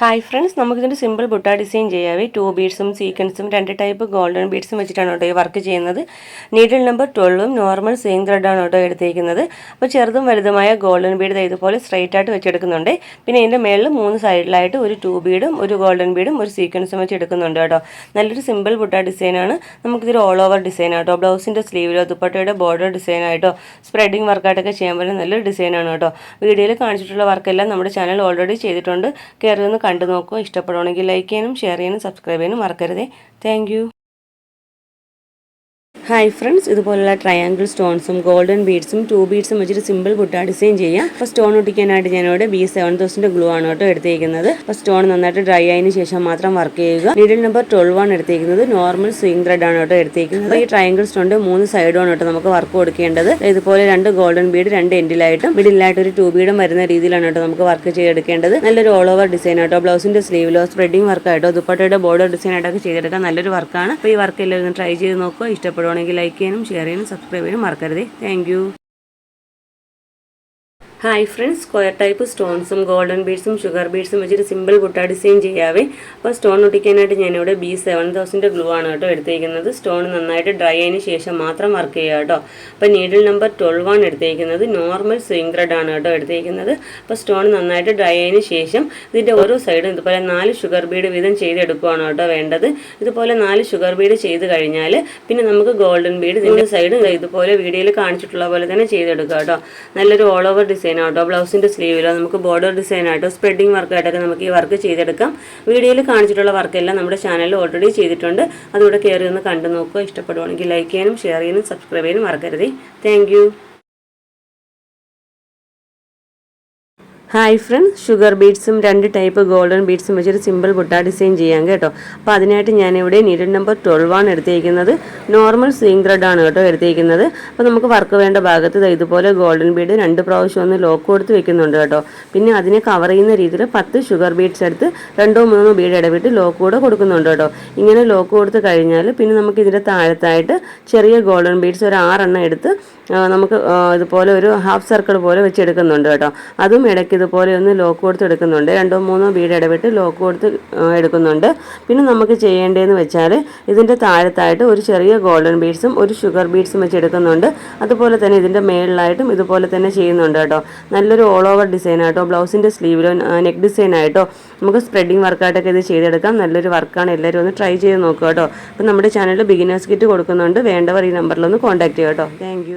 ഹായ് ഫ്രണ്ട്സ് നമുക്കിതിന്റെ സിമ്പിൾ ബുട്ട ഡിസൈൻ ചെയ്യാവേ ടു ബീഡ്സും സീക്വൻസും രണ്ട് ടൈപ്പ് ഗോൾഡൻ ബീഡ്സും വെച്ചിട്ടാണ് കേട്ടോ ഈ വർക്ക് ചെയ്യുന്നത്. നീഡിൽ നമ്പർ ട്വൽവും നോർമൽ സെയിം ത്രെഡാണ് കേട്ടോ എടുത്തേക്കുന്നത്. അപ്പോൾ ചെറുതും വലുതുമായ ഗോൾഡൻ ബീഡ് ഇതുപോലെ സ്ട്രൈറ്റ് ആയിട്ട് വെച്ചെടുക്കുന്നുണ്ട്. പിന്നെ ഇതിന്റെ മേളിൽ മൂന്ന് സൈഡിലായിട്ട് ഒരു ടു ബീഡും ഒരു ഗോൾഡൻ ബീഡും ഒരു സീക്വൻസും വെച്ച് എടുക്കുന്നുണ്ട് കേട്ടോ. നല്ലൊരു സിമ്പിൾ ബുട്ട ഡിസൈനാണ് നമുക്കിതൊരു ഓൾ ഓവർ ഡിസൈൻ ആട്ടോ ബ്ലൗസിന്റെ സ്ലീവിലോ ദുപ്പട്ടയുടെ ബോർഡർ ഡിസൈനായിട്ടോ സ്പ്രെഡിങ് വർക്കായിട്ടൊക്കെ ചെയ്യാൻ പറ്റുന്ന നല്ലൊരു ഡിസൈനാണ് കേട്ടോ. വീഡിയോയിൽ കാണിച്ചിട്ടുള്ള വർക്കെല്ലാം നമ്മുടെ ചാനൽ ഓൾറെഡി ചെയ്തിട്ടുണ്ട്. കയറി ഒന്ന് കണ്ടു നോക്കുക ഇഷ്ടപ്പെടുവാണെങ്കിൽ ലൈക്ക് ചെയ്യാനും ഷെയർ ചെയ്യാനും സബ്സ്ക്രൈബ് ചെയ്യാനും മറക്കരുതേ. താങ്ക് ഹായ് ഫ്രണ്ട്സ് ഇതുപോലുള്ള ട്രയാങ്കിൾ സ്റ്റോൺസും ഗോൾഡൻ ബീഡ്സും ടു ബീഡ്സും വെച്ചിട്ട് സിമ്പിൾ കുട്ടാ ഡിസൈൻ ചെയ്യാം അപ്പോൾ സ്റ്റോൺ ഒട്ടിക്കാനായിട്ട് ഞാനിവിടെ ബി സെവൻ തൗസൻഡ് ഗ്ലൂ ആണ് കേട്ടോ എടുത്തേക്കുന്നത്. അപ്പോൾ സ്റ്റോൺ നന്നായിട്ട് ഡ്രൈ ആയതിനു ശേഷം മാത്രം വർക്ക് ചെയ്യുക. നീഡിൽ നമ്പർ ട്വൽവ് ആണ് എടുത്തേക്കുന്നത്. നോർമൽ സ്വിംഗ് ത്രെഡ് ആണ് കേട്ടോ എടുത്തേക്കുന്നത്. ഈ ട്രയാങ്കിൾ സ്റ്റോണിന്റെ മൂന്ന് സൈഡുമാണ് കേട്ടോ നമുക്ക് വർക്ക് കൊടുക്കേണ്ടത്. ഇതുപോലെ രണ്ട് ഗോൾഡൻ ബീഡ് രണ്ട് എൻഡിലായിട്ടും മിഡിലായിട്ട് ഒരു ടു ബീഡും വരുന്ന രീതിയിലാണ് കേട്ടോ നമുക്ക് വർക്ക് ചെയ്തെടുക്കേണ്ടത്. നല്ലൊരു ഓൾ ഓവർ ഡിസൈൻ ആട്ടോ ബ്ലൗസിന്റെ സ്ലീവിലോ സ്പ്രെഡിംഗ് വർക്കായിട്ടോ ദുപ്പട്ടയുടെ ബോർഡർ ഡിസൈൻ ആയിട്ടൊക്കെ ചെയ്തെടുക്കാൻ നല്ലൊരു വർക്കാണ് അപ്പോൾ ഈ വർക്ക് എല്ലാവരും ട്രൈ ചെയ്ത് നോക്കുക. ഇഷ്ടപ്പെടുവാണെങ്കിൽ ലൈക്ക് ചെയ്യാനും ഷെയർ ചെയ്യാനും സബ്സ്ക്രൈബ് ചെയ്യാനും മറക്കരുത്. Thank hi friends square type സ്റ്റോൺസും golden ബീഡ്സും ഷുഗർ ബീഡ്സും വെച്ചിട്ട് സിമ്പിൾ ബുട്ട ഡിസൈൻ ചെയ്യാവേ. അപ്പോൾ സ്റ്റോൺ ഒട്ടിക്കാനായിട്ട് ഞാനിവിടെ ബി സെവൻ തൗസൻഡ് ഗ്ലൂ ആണ് കേട്ടോ എടുത്തേക്കുന്നത്. സ്റ്റോൺ നന്നായിട്ട് ഡ്രൈ ആയതിന് ശേഷം മാത്രം വർക്ക് ചെയ്യുക കേട്ടോ. അപ്പോൾ നീഡിൽ നമ്പർ ട്വൽവ് ആണ് എടുത്തേക്കുന്നത്. നോർമൽ സ്വിംഗ് ത്രെഡ് ആണ് കേട്ടോ എടുത്തേക്കുന്നത്. അപ്പോൾ സ്റ്റോൺ നന്നായിട്ട് ഡ്രൈ ആയതിന് ശേഷം ഇതിന്റെ ഓരോ സൈഡും ഇതുപോലെ നാല് ഷുഗർ ബീഡ് വീതം ചെയ്തെടുക്കുകയാണ് കേട്ടോ വേണ്ടത്. ഇതുപോലെ നാല് ഷുഗർ ബീഡ് ചെയ്ത് കഴിഞ്ഞാൽ പിന്നെ നമുക്ക് ഗോൾഡൻ ബീഡ് ഇതിന്റെ സൈഡ് ഇതുപോലെ വീഡിയോയിൽ കാണിച്ചിട്ടുള്ള പോലെ തന്നെ ചെയ്തെടുക്കുക കേട്ടോ. നല്ലൊരു ഓൾ ഓവർ ഡിസൈൻ ആട്ടോ ബ്ലൗസിന്റെ സ്ലീവിലോ നമുക്ക് ബോർഡർ ഡിസൈൻ ആയിട്ടോ സ്പ്രെഡിങ് വർക്കായിട്ടൊക്കെ നമുക്ക് ഈ വർക്ക് ചെയ്തെടുക്കാം. വീഡിയോയിൽ കാണിച്ചിട്ടുള്ള വർക്കെല്ലാം നമ്മുടെ ചാനലിൽ ഓൾറെഡി ചെയ്തിട്ടുണ്ട്. അതുകൂടെ കയറി ഒന്ന് കണ്ടു നോക്കുക. ഇഷ്ടപ്പെടുവാണെങ്കിൽ ലൈക്ക് ചെയ്യാനും ഷെയർ ചെയ്യാനും സബ്സ്ക്രൈബ് ചെയ്യാനും മറക്കരുത്. താങ്ക് ഹായ് ഫ്രണ്ട്സ് ഷുഗർ ബീഡ്സും രണ്ട് ടൈപ്പ് ഗോൾഡൻ ബീഡ്സും വെച്ചൊരു സിമ്പിൾ ബുട്ട ഡിസൈൻ ചെയ്യാം കേട്ടോ. അപ്പോൾ അതിനായിട്ട് ഞാനിവിടെ നീഡ് നമ്പർ ട്വൽവ് ആണ് എടുത്തേക്കുന്നത്. നോർമൽ സ്വിങ് ത്രെഡ് ആണ് കേട്ടോ എടുത്തേക്കുന്നത്. അപ്പോൾ നമുക്ക് വർക്ക് വേണ്ട ഭാഗത്ത് ഇതുപോലെ ഗോൾഡൻ ബീഡ് രണ്ട് പ്രാവശ്യം ഒന്ന് ലോക്ക് കൊടുത്ത് വെക്കുന്നുണ്ട് കേട്ടോ. പിന്നെ അതിനെ കവർ ചെയ്യുന്ന രീതിയിൽ പത്ത് ഷുഗർ ബീഡ്സ് എടുത്ത് രണ്ടോ മൂന്നോ ബീഡ് ഇടവിട്ട് ലോക്ക് കൂടെ കൊടുക്കുന്നുണ്ട് കേട്ടോ. ഇങ്ങനെ ലോക്ക് കൊടുത്ത് കഴിഞ്ഞാൽ പിന്നെ നമുക്ക് ഇതിന്റെ താഴത്തായിട്ട് ചെറിയ ഗോൾഡൻ ബീഡ്സ് ഒരു ആറെണ്ണം എടുത്ത് നമുക്ക് ഇതുപോലെ ഒരു ഹാഫ് സർക്കിൾ പോലെ വെച്ചെടുക്കുന്നുണ്ട് കേട്ടോ. അതും ഇടയ്ക്ക് ഇതുപോലെ ഒന്ന് ലോക്ക് കൊടുത്ത് എടുക്കുന്നുണ്ട്. രണ്ടോ മൂന്നോ ബീഡ് ഇടവിട്ട് ലോക്ക് കൊടുത്ത് എടുക്കുന്നുണ്ട്. പിന്നെ നമുക്ക് ചെയ്യേണ്ടതെന്ന് വെച്ചാൽ ഇതിന്റെ താഴത്തായിട്ട് ഒരു ചെറിയ ഗോൾഡൻ ബീഡ്സും ഒരു ഷുഗർ ബീഡ്സും വെച്ച് എടുക്കുന്നുണ്ട്. അതുപോലെ തന്നെ ഇതിന്റെ മേളിലായിട്ടും ഇതുപോലെ തന്നെ ചെയ്യുന്നുണ്ട് കേട്ടോ. നല്ലൊരു ഓൾ ഓവർ ഡിസൈൻ ആയിട്ടോ ബ്ലൗസിന്റെ സ്ലീവിലോ നെക്ക് ഡിസൈൻ ആയിട്ടോ നമുക്ക് സ്പ്രെഡിങ് വർക്കായിട്ടൊക്കെ ഇത് ചെയ്തെടുക്കാം. നല്ലൊരു വർക്കാണ് എല്ലാവരും ഒന്ന് ട്രൈ ചെയ്ത് നോക്കുക കേട്ടോ. അപ്പം നമ്മുടെ ചാനലിൽ ബിഗിനേഴ്സ് കിറ്റ് കൊടുക്കുന്നുണ്ട്. വേണ്ടവർ ഈ നമ്പറിലൊന്ന് കോൺടാക്ട് ചെയ്യുക കേട്ടോ. താങ്ക്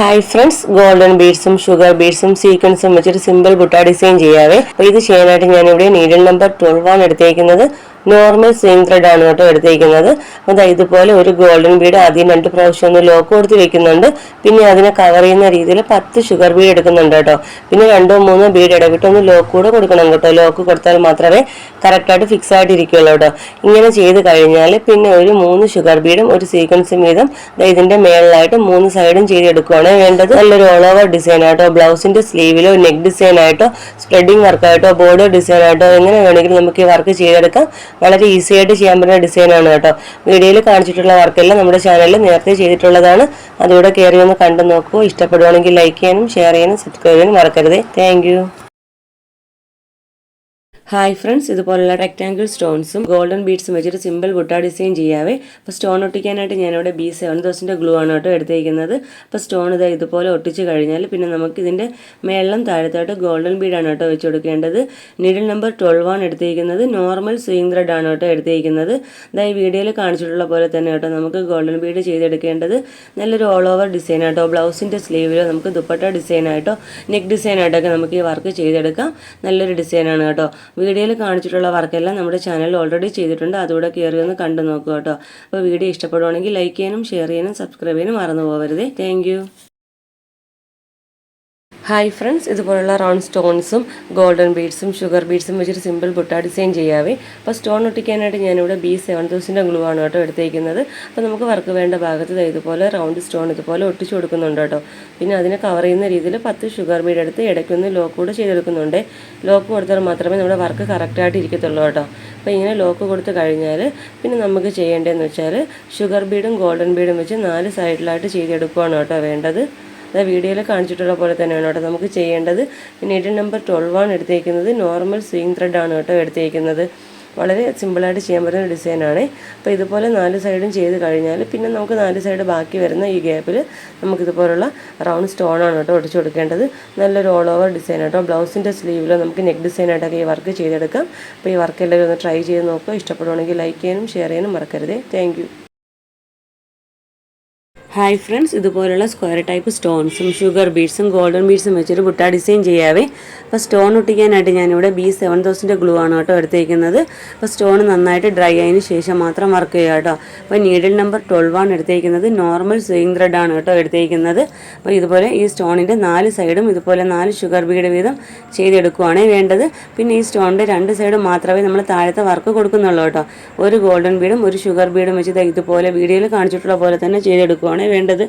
ഹായ് ഫ്രണ്ട്സ് ഗോൾഡൻ ബീഡ്സും ഷുഗർ ബീഡ്സും സീക്വൻസും വെച്ചിട്ട് സിമ്പിൾ ബുട്ട ഡിസൈൻ ചെയ്യാവേ. അപ്പോൾ ഇത് ചെയ്യാനായിട്ട് ഞാനിവിടെ നീഡിൽ നമ്പർ ട്വൽവ് ആണ് എടുത്തേക്കുന്നത്. നോർമൽ സ്വിംഗ് ത്രെഡ് ആണ് കേട്ടോ എടുത്തേക്കുന്നത്. അത് ഇതുപോലെ ഒരു ഗോൾഡൻ ബീഡ് ആദ്യം രണ്ട് പ്രാവശ്യം ഒന്ന് ലോക്ക് കൊടുത്ത് വെക്കുന്നുണ്ട്. പിന്നെ അതിനെ കവർ ചെയ്യുന്ന രീതിയിൽ പത്ത് ഷുഗർ ബീഡ് എടുക്കുന്നുണ്ട് കേട്ടോ. പിന്നെ രണ്ടോ മൂന്നോ ബീഡ് ഇടവിട്ട് ഒന്ന് ലോക്ക് കൂടെ കൊടുക്കണം കേട്ടോ. ലോക്ക് കൊടുത്താൽ മാത്രമേ കറക്റ്റായിട്ട് ഫിക്സ് ആയിട്ട് ഇരിക്കുള്ളൂ കേട്ടോ. ഇങ്ങനെ ചെയ്ത് കഴിഞ്ഞാൽ പിന്നെ ഒരു മൂന്ന് ഷുഗർ ബീഡും ഒരു സീക്വൻസും വീതം ഇതിന്റെ മേളിലായിട്ട് മൂന്ന് സൈഡും ചെയ്തെടുക്കുകയാണ് വേണ്ടത്. നല്ലൊരു ഓൾ ഓവർ ഡിസൈൻ ആയിട്ടോ ബ്ലൗസിന്റെ സ്ലീവിലോ നെക്ക് ഡിസൈൻ ആയിട്ടോ സ്പ്രെഡിങ് വർക്കായിട്ടോ ബോർഡർ ഡിസൈൻ ആയിട്ടോ എങ്ങനെ വേണമെങ്കിലും നമുക്ക് ഈ വർക്ക് ചെയ്തെടുക്കാം. വളരെ ഈസി ആയിട്ട് ചെയ്യാൻ പറ്റുന്ന ഡിസൈൻ ആണ് കേട്ടോ. വീഡിയോയിൽ കാണിച്ചിട്ടുള്ള വർക്കെല്ലാം നമ്മുടെ ചാനലിൽ നേരത്തെ ചെയ്തിട്ടുള്ളതാണ്. അതുകൂടെ കയറി ഒന്ന് കണ്ടു നോക്കൂ. ഇഷ്ടപ്പെടുവാണെങ്കിൽ ലൈക്ക് ചെയ്യാനും ഷെയർ ചെയ്യാനും സബ്സ്ക്രൈബ് ചെയ്യാനും മറക്കരുത്. താങ്ക് ഹായ് ഫ്രണ്ട്സ് ഇതുപോലുള്ള റെക്ടാങ്കിൾ സ്റ്റോൺസും ഗോൾഡൻ ബീഡ്സും വെച്ചിട്ട് സിമ്പിൾ ബുട്ട ഡിസൈൻ ചെയ്യാവേ. അപ്പോൾ സ്റ്റോൺ ഒട്ടിക്കാനായിട്ട് ഞാനിവിടെ ബി സെവൻ തൗസൻഡ് ഗ്ലൂ ആണ് കേട്ടോ എടുത്തേക്കുന്നത്. അപ്പോൾ സ്റ്റോൺ ഇത് ഇതുപോലെ ഒട്ടിച്ച് കഴിഞ്ഞാൽ പിന്നെ നമുക്ക് ഇതിന്റെ മേളം താഴത്തായിട്ട് ഗോൾഡൻ ബീഡാണ് കേട്ടോ വെച്ച് കൊടുക്കേണ്ടത്. നീഡിൽ നമ്പർ ട്വൽവ് ആണ് എടുത്തേക്കുന്നത്. നോർമൽ സ്വിംഗ് ത്രെഡ് ആണ് കേട്ടോ എടുത്തേക്കുന്നത്. ഈ വീഡിയോയിൽ കാണിച്ചിട്ടുള്ള പോലെ തന്നെ കേട്ടോ നമുക്ക് ഗോൾഡൻ ബീഡ് ചെയ്തെടുക്കേണ്ടത്. നല്ലൊരു ഓൾ ഓവർ ഡിസൈൻ ആട്ടോ ബ്ലൗസിന്റെ സ്ലീവിലോ നമുക്ക് ദുപ്പട്ട ഡിസൈനായിട്ടോ നെക്ക് ഡിസൈനായിട്ടൊക്കെ നമുക്ക് ഈ വർക്ക് ചെയ്തെടുക്കാം. നല്ലൊരു ഡിസൈനാണ് കേട്ടോ. വീഡിയോയിൽ കാണിച്ചിട്ടുള്ള വർക്കെല്ലാം നമ്മുടെ ചാനൽ ഓൾറെഡി ചെയ്തിട്ടുണ്ട്. അതുകൂടെ കയറി ഒന്ന് കണ്ടു നോക്കുക കേട്ടോ. അപ്പോൾ വീഡിയോ ഇഷ്ടപ്പെടുവാണെങ്കിൽ ലൈക്ക് ചെയ്യാനും ഷെയർ ചെയ്യാനും സബ്സ്ക്രൈബ് ചെയ്യാനും മറന്നു പോകരുത് താങ്ക് ഹായ് ഫ്രണ്ട്സ് ഇതുപോലുള്ള റൗണ്ട് സ്റ്റോൺസും ഗോൾഡൻ ബീഡ്സും ഷുഗർ ബീഡ്സും വെച്ചൊരു സിമ്പിൾ ബുട്ട ഡിസൈൻ ചെയ്യാവേ. അപ്പോൾ സ്റ്റോൺ ഒട്ടിക്കാനായിട്ട് ഞാനിവിടെ ബി സെവൻ തൗസൻഡ് ഗ്ലൂ ആണ് കേട്ടോ എടുത്തേക്കുന്നത്. അപ്പോൾ നമുക്ക് വർക്ക് വേണ്ട ഭാഗത്ത് ഇതുപോലെ റൗണ്ട് സ്റ്റോൺ ഇതുപോലെ ഒട്ടിച്ചു കൊടുക്കുന്നുണ്ട് കേട്ടോ. പിന്നെ അതിനെ കവർ ചെയ്യുന്ന രീതിയിൽ പത്ത് ഷുഗർ ബീഡ് എടുത്ത് ഇടയ്ക്കൊന്ന് ലോക്ക് കൂടെ ചെയ്തെടുക്കുന്നുണ്ട്. ലോക്ക് കൊടുത്താൽ മാത്രമേ നമ്മുടെ വർക്ക് കറക്റ്റായിട്ട് ഇരിക്കത്തുള്ളൂ കേട്ടോ. അപ്പോൾ ഇങ്ങനെ ലോക്ക് കൊടുത്ത് കഴിഞ്ഞാൽ പിന്നെ നമുക്ക് ചെയ്യേണ്ടതെന്ന് വെച്ചാൽ ഷുഗർ ബീഡും ഗോൾഡൻ ബീഡും വെച്ച് നാല് സൈഡിലായിട്ട് ചെയ്തെടുക്കുകയാണ് കേട്ടോ വേണ്ടത്. അത് വീഡിയോയിൽ കാണിച്ചിട്ടുള്ള പോലെ തന്നെയാണ് കേട്ടോ. നമുക്ക് ചെയ്യേണ്ടത് എയ്റ്റ് നമ്പർ ട്വൽവ് ആണ് എടുത്തേക്കുന്നത്. നോർമൽ സ്വിങ് ത്രെഡ് ആണ് കേട്ടോ എടുത്തേക്കുന്നത്. വളരെ സിമ്പിളായിട്ട് ചെയ്യാൻ പറ്റുന്ന ഡിസൈനാണ് അപ്പോൾ ഇതുപോലെ നാല് സൈഡും ചെയ്ത് കഴിഞ്ഞാൽ പിന്നെ നമുക്ക് നാല് സൈഡ് ബാക്കി വരുന്ന ഈ ഗ്യാപ്പിൽ നമുക്കിതുപോലുള്ള റൗണ്ട് സ്റ്റോൺ ആണ് കേട്ടോ ഒടിച്ചു കൊടുക്കേണ്ടത്. നല്ലൊരു ഓൾ ഓവർ ഡിസൈൻ കേട്ടോ ബ്ലൗസിന്റെ സ്ലീവിൽ നമുക്ക് നെക്ക് ഡിസൈനായിട്ടൊക്കെ ഈ വർക്ക് ചെയ്തെടുക്കാം. അപ്പോൾ ഈ വർക്ക് എല്ലാവരും ഒന്ന് ട്രൈ ചെയ്ത് നോക്കുക. ഇഷ്ടപ്പെടുവാണെങ്കിൽ ലൈക്ക് ചെയ്യാനും ഷെയർ ചെയ്യാനും മറക്കരുത്. താങ്ക് ഹായ് ഫ്രണ്ട്സ് ഇതുപോലുള്ള സ്ക്വയർ ടൈപ്പ് സ്റ്റോൺസും ഷുഗർ ബീഡ്സും ഗോൾഡൻ ബീഡ്സും വെച്ചൊരു ബുട്ട ഡിസൈൻ ചെയ്യാവേ. അപ്പോൾ സ്റ്റോൺ ഒട്ടിക്കാനായിട്ട് ഞാനിവിടെ ബി സെവൻ തൗസൻഡ് ഗ്ലൂ ആണ് കേട്ടോ എടുത്തേക്കുന്നത്. അപ്പോൾ സ്റ്റോൺ നന്നായിട്ട് ഡ്രൈ ആയതിന് ശേഷം മാത്രം വർക്ക് ചെയ്യുക കേട്ടോ. അപ്പോൾ നീഡിൽ നമ്പർ ട്വൽവ് ആണ് എടുത്തേക്കുന്നത്. നോർമൽ സ്വിങ് ത്രെഡ് ആണ് കേട്ടോ എടുത്തേക്കുന്നത്. അപ്പോൾ ഇതുപോലെ ഈ സ്റ്റോണിന്റെ നാല് സൈഡും ഇതുപോലെ നാല് ഷുഗർ ബീഡ് വീതം ചെയ്തെടുക്കുവാണ് വേണ്ടത്. പിന്നെ ഈ സ്റ്റോണിന്റെ രണ്ട് സൈഡും മാത്രമേ നമ്മൾ താഴത്തെ വർക്ക് കൊടുക്കുന്നുള്ളൂ കേട്ടോ. ഒരു ഗോൾഡൻ ബീഡും ഒരു ഷുഗർ ബീഡും വെച്ച് ഇതുപോലെ വീഡിയോയിൽ കാണിച്ചിട്ടുള്ള പോലെ തന്നെ ചെയ്തെടുക്കുവാണ്. വേണ്ടത്.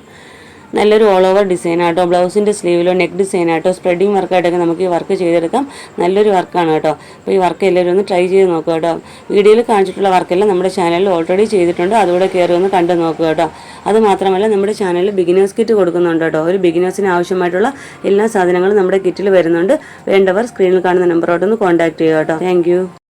നല്ലൊരു ഓൾ ഓവർ ഡിസൈൻ ആട്ടോ. ബ്ലൗസിന്റെ സ്ലീവിലോ നെക്ക് ഡിസൈൻ ആട്ടോ സ്പ്രെഡിങ് വർക്കായിട്ടൊക്കെ നമുക്ക് ഈ വർക്ക് ചെയ്തെടുക്കാം. നല്ലൊരു വർക്കാണ് കേട്ടോ. അപ്പോൾ ഈ വർക്ക് എല്ലാവരും ഒന്ന് ട്രൈ ചെയ്ത് നോക്കുക കേട്ടോ. വീഡിയോയിൽ കാണിച്ചിട്ടുള്ള വർക്കെല്ലാം നമ്മുടെ ചാനലിൽ ഓൾറെഡി ചെയ്തിട്ടുണ്ട്. അതുകൂടെ കയറി ഒന്ന് കണ്ടു നോക്കുക കേട്ടോ. അതുമാത്രമല്ല നമ്മുടെ ചാനലിൽ ബിഗിനേഴ്സ് കിറ്റ് കൊടുക്കുന്നുണ്ട് കേട്ടോ. ഒരു ബിഗിനേഴ്സിന് ആവശ്യമായിട്ടുള്ള എല്ലാ സാധനങ്ങളും നമ്മുടെ കിറ്റിൽ വരുന്നുണ്ട്. വേണ്ടവർ സ്ക്രീനിൽ കാണുന്ന നമ്പറോട്ടൊന്ന് കോൺടാക്ട് ചെയ്യുക കേട്ടോ. താങ്ക്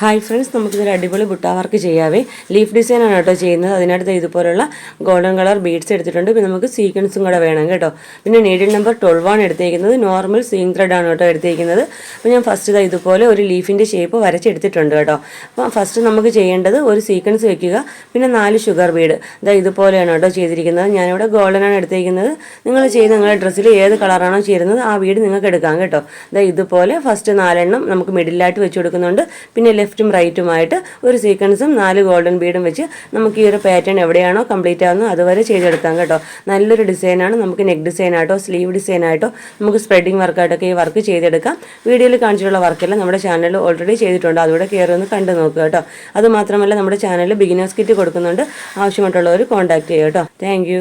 ഹായ് ഫ്രണ്ട്സ് നമുക്കിതൊരു അടിപൊളി ബുട്ടാവർക്ക് ചെയ്യാവേ. ലീഫ് ഡിസൈൻ ആണ് കേട്ടോ ചെയ്യുന്നത്. അതിനടുത്ത് ഇതുപോലുള്ള ഗോൾഡൻ കളർ ബീഡ്സ് എടുത്തിട്ടുണ്ട്. പിന്നെ നമുക്ക് സീക്വൻസും കൂടെ വേണം കേട്ടോ. പിന്നെ നീഡിൽ നമ്പർ ട്വൽവ് ആണ് എടുത്തേക്കുന്നത്. നോർമൽ സീങ് ത്രെഡ് ആണ് കേട്ടോ എടുത്തേക്കുന്നത്. അപ്പോൾ ഞാൻ ഫസ്റ്റ് ഇതാ ഇതുപോലെ ഒരു ലീഫിന്റെ ഷേപ്പ് വരച്ചെടുത്തിട്ടുണ്ട് കേട്ടോ. അപ്പോൾ ഫസ്റ്റ് നമുക്ക് ചെയ്യേണ്ടത് ഒരു സീക്വൻസ് വെക്കുക. പിന്നെ നാല് ഷുഗർ ബീഡ് ഇതാ ഇതുപോലെയാണ് കേട്ടോ ചെയ്തിരിക്കുന്നത്. ഞാനിവിടെ ഗോൾഡൻ ആണ് എടുത്തേക്കുന്നത്. നിങ്ങൾ ചെയ്ത് നിങ്ങളുടെ ഡ്രസ്സിൽ ഏത് കളറാണോ ചേരുന്നത് ആ വീട് നിങ്ങൾക്ക് എടുക്കാം കേട്ടോ. ഇതാ ഇതുപോലെ ഫസ്റ്റ് നാലെണ്ണം നമുക്ക് മിഡിലായിട്ട് വെച്ച് കൊടുക്കുന്നുണ്ട്. പിന്നെ ലെഫ്റ്റും റൈറ്റുമായിട്ട് ഒരു സീക്വൻസും നാല് ഗോൾഡൻ ബീഡും വെച്ച് നമുക്ക് ഈ ഒരു പാറ്റേൺ എവിടെയാണോ കംപ്ലീറ്റ് ആകുന്നത് അതുവരെ ചെയ്തെടുക്കാം കേട്ടോ. നല്ലൊരു ഡിസൈനാണ്. നമുക്ക് നെക്ക് ഡിസൈൻ ആയിട്ടോ സ്ലീവ് ഡിസൈൻ ആയിട്ടോ നമുക്ക് സ്പ്രെഡിങ് വർക്കായിട്ടൊക്കെ ഈ വർക്ക് ചെയ്തെടുക്കാം. വീഡിയോയിൽ കാണിച്ചിട്ടുള്ള വർക്കെല്ലാം നമ്മുടെ ചാനലിൽ ഓൾറെഡി ചെയ്തിട്ടുണ്ട്. അതുകൂടെ കയറി ഒന്ന് കണ്ടു നോക്കുക കേട്ടോ. അതുമാത്രമല്ല നമ്മുടെ ചാനലിൽ ബിഗിനേഴ്സ് കിറ്റ് കൊടുക്കുന്നുണ്ട്. ആവശ്യമായിട്ടുള്ളവർ കോൺടാക്ട് ചെയ്യുക കേട്ടോ. താങ്ക്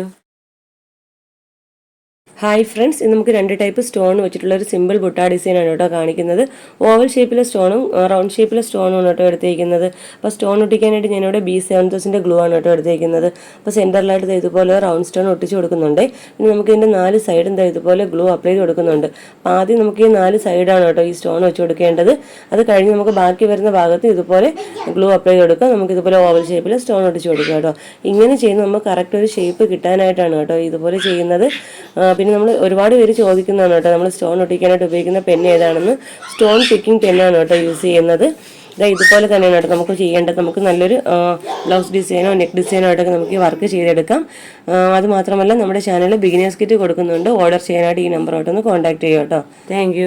ഹായ് ഫ്രണ്ട്സ് ഇന്ന് നമുക്ക് രണ്ട് ടൈപ്പ് സ്റ്റോൺ വെച്ചിട്ടുള്ള ഒരു സിമ്പിൾ ബുട്ട ഡിസൈൻ ആണ് കേട്ടോ കാണിക്കുന്നത്. ഓവൽ ഷേപ്പിലെ സ്റ്റോണും റൗണ്ട് ഷേപ്പിലെ സ്റ്റോണും കേട്ടോ എടുത്തേക്കുന്നത്. അപ്പോൾ സ്റ്റോൺ ഒട്ടിക്കാനായിട്ട് ഞാനിവിടെ ബി സെവൻ തൗസൻഡ് ഗ്ലൂ ആണ് കേട്ടോ എടുത്തേക്കുന്നത്. അപ്പോൾ സെന്ററിലായിട്ട് ഇതുപോലെ റൗണ്ട് സ്റ്റോൺ ഒട്ടിച്ച് കൊടുക്കുന്നുണ്ട്. പിന്നെ നമുക്ക് ഇതിന്റെ നാല് സൈഡും ഇതുപോലെ ഗ്ലൂ അപ്ലൈ ചെയ്ത് കൊടുക്കുന്നുണ്ട്. അപ്പോൾ ആദ്യം നമുക്ക് ഈ നാല് സൈഡാണ് കേട്ടോ ഈ സ്റ്റോൺ വെച്ച് കൊടുക്കേണ്ടത്. അത് കഴിഞ്ഞ് നമുക്ക് ബാക്കി വരുന്ന ഭാഗത്ത് ഇതുപോലെ ഗ്ലൂ അപ്ലൈ ചെയ്ത് കൊടുക്കാം. നമുക്ക് ഇതുപോലെ ഓവൽ ഷേപ്പിൽ സ്റ്റോൺ ഒട്ടിച്ച് കൊടുക്കുക കേട്ടോ. ഇങ്ങനെ ചെയ്യുന്ന നമുക്ക് കറക്റ്റ് ഒരു ഷേപ്പ് കിട്ടാനായിട്ടാണ് കേട്ടോ ഇതുപോലെ ചെയ്യുന്നത്. ആ, പിന്നെ നമ്മൾ ഒരുപാട് പേര് ചോദിക്കുന്നതാണ് കേട്ടോ. നമ്മൾ സ്റ്റോൺ ഒട്ടിക്കാനായിട്ട് ഉപയോഗിക്കുന്ന പെൻ ഏതാണെന്ന്. സ്റ്റോൺ പിക്കിംഗ് പെന്നാണ് കേട്ടോ യൂസ് ചെയ്യുന്നത്. ഇതാ ഇതുപോലെ തന്നെയാണ് കേട്ടോ നമുക്ക് ചെയ്യേണ്ടത്. നമുക്ക് നല്ലൊരു ബ്ലൗസ് ഡിസൈനോ നെക്ക് ഡിസൈനോ ആയിട്ടൊക്കെ നമുക്ക് ഈ വർക്ക് ചെയ്തെടുക്കാം. അതുമാത്രമല്ല അത് മാത്രമല്ല നമ്മുടെ ചാനലിൽ ബിഗിനേഴ്സ് കിറ്റ് കൊടുക്കുന്നുണ്ട്. ഓർഡർ ചെയ്യാനായിട്ട് ഈ നമ്പറോട്ടൊന്ന് കോൺടാക്ട് ചെയ്യാം കേട്ടോ. താങ്ക്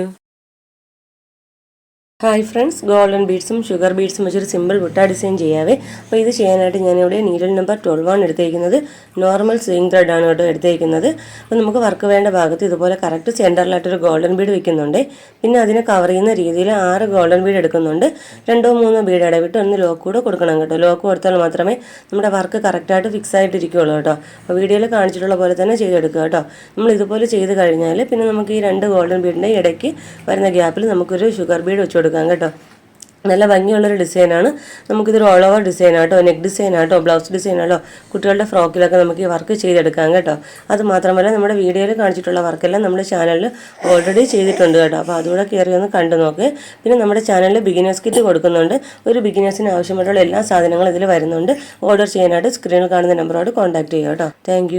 ഹായ് ഫ്രണ്ട്സ് ഗോൾഡൻ ബീഡ്സും ഷുഗർ ബീഡ്സും വെച്ചൊരു സിമ്പിൾ ബുട്ട ഡിസൈൻ ചെയ്യാവേ. അപ്പോൾ ഇത് ചെയ്യാനായിട്ട് ഞാനിവിടെ നീഡൽ നമ്പർ ട്വൽവ് ആണ് എടുത്തേക്കുന്നത്. നോർമൽ സ്വിങ് ത്രെഡ് ആണ് കേട്ടോ എടുത്തേക്കുന്നത്. അപ്പോൾ നമുക്ക് വർക്ക് വേണ്ട ഭാഗത്ത് ഇതുപോലെ കറക്റ്റ് സെന്ററിലായിട്ടൊരു ഗോൾഡൻ ബീഡ് വെക്കുന്നുണ്ട്. പിന്നെ അതിനെ കവർ ചെയ്യുന്ന രീതിയിൽ ആറ് ഗോൾഡൻ ബീഡ് എടുക്കുന്നുണ്ട്. രണ്ടോ മൂന്നോ ബീഡ് ഇടവിട്ട് ഒന്ന് ലോക്ക് കൂടെ കൊടുക്കണം കേട്ടോ. ലോക്ക് കൊടുത്താൽ മാത്രമേ നമ്മുടെ വർക്ക് കറക്റ്റായിട്ട് ഫിക്സ് ആയിട്ടിരിക്കുകയുള്ളൂ കേട്ടോ. അപ്പോൾ വീഡിയോയിൽ കാണിച്ചിട്ടുള്ള പോലെ തന്നെ ചെയ്തെടുക്കുക കേട്ടോ. നമ്മൾ ഇതുപോലെ ചെയ്ത് കഴിഞ്ഞാൽ പിന്നെ നമുക്ക് ഈ രണ്ട് ഗോൾഡൻ ബീഡിന്റെ ഇടയ്ക്ക് വരുന്ന ഗ്യാപ്പിൽ നമുക്കൊരു ഷുഗർ ബീഡ് വെച്ച് കേട്ടോ. നല്ല ഭംഗിയുള്ളൊരു ഡിസൈനാണ്. നമുക്കിതൊരു ഓൾ ഓവർ ഡിസൈൻ ആട്ടോ നെക്ക് ഡിസൈൻ ആട്ടോ ബ്ലൗസ് ഡിസൈൻ ആട്ടോ കുട്ടികളുടെ ഫ്രോക്കിലൊക്കെ നമുക്ക് ഈ വർക്ക് ചെയ്തെടുക്കാം കേട്ടോ. അത് മാത്രമല്ല നമ്മുടെ വീഡിയോയിൽ കാണിച്ചിട്ടുള്ള വർക്കെല്ലാം നമ്മുടെ ചാനലിൽ ഓൾറെഡി ചെയ്തിട്ടുണ്ട് കേട്ടോ. അപ്പോൾ അതുകൂടെ കയറി ഒന്ന് കണ്ടു നോക്ക്. പിന്നെ നമ്മുടെ ചാനലിൽ ബിഗിനേഴ്സ് കിറ്റ് കൊടുക്കുന്നുണ്ട്. ഒരു ബിഗിനേഴ്സിന് ആവശ്യമായിട്ടുള്ള എല്ലാ സാധനങ്ങളും ഇതിൽ വരുന്നുണ്ട്. ഓർഡർ ചെയ്യാനായിട്ട് സ്ക്രീനിൽ കാണുന്ന നമ്പറോട് കോൺടാക്ട് ചെയ്യുക കേട്ടോ. താങ്ക്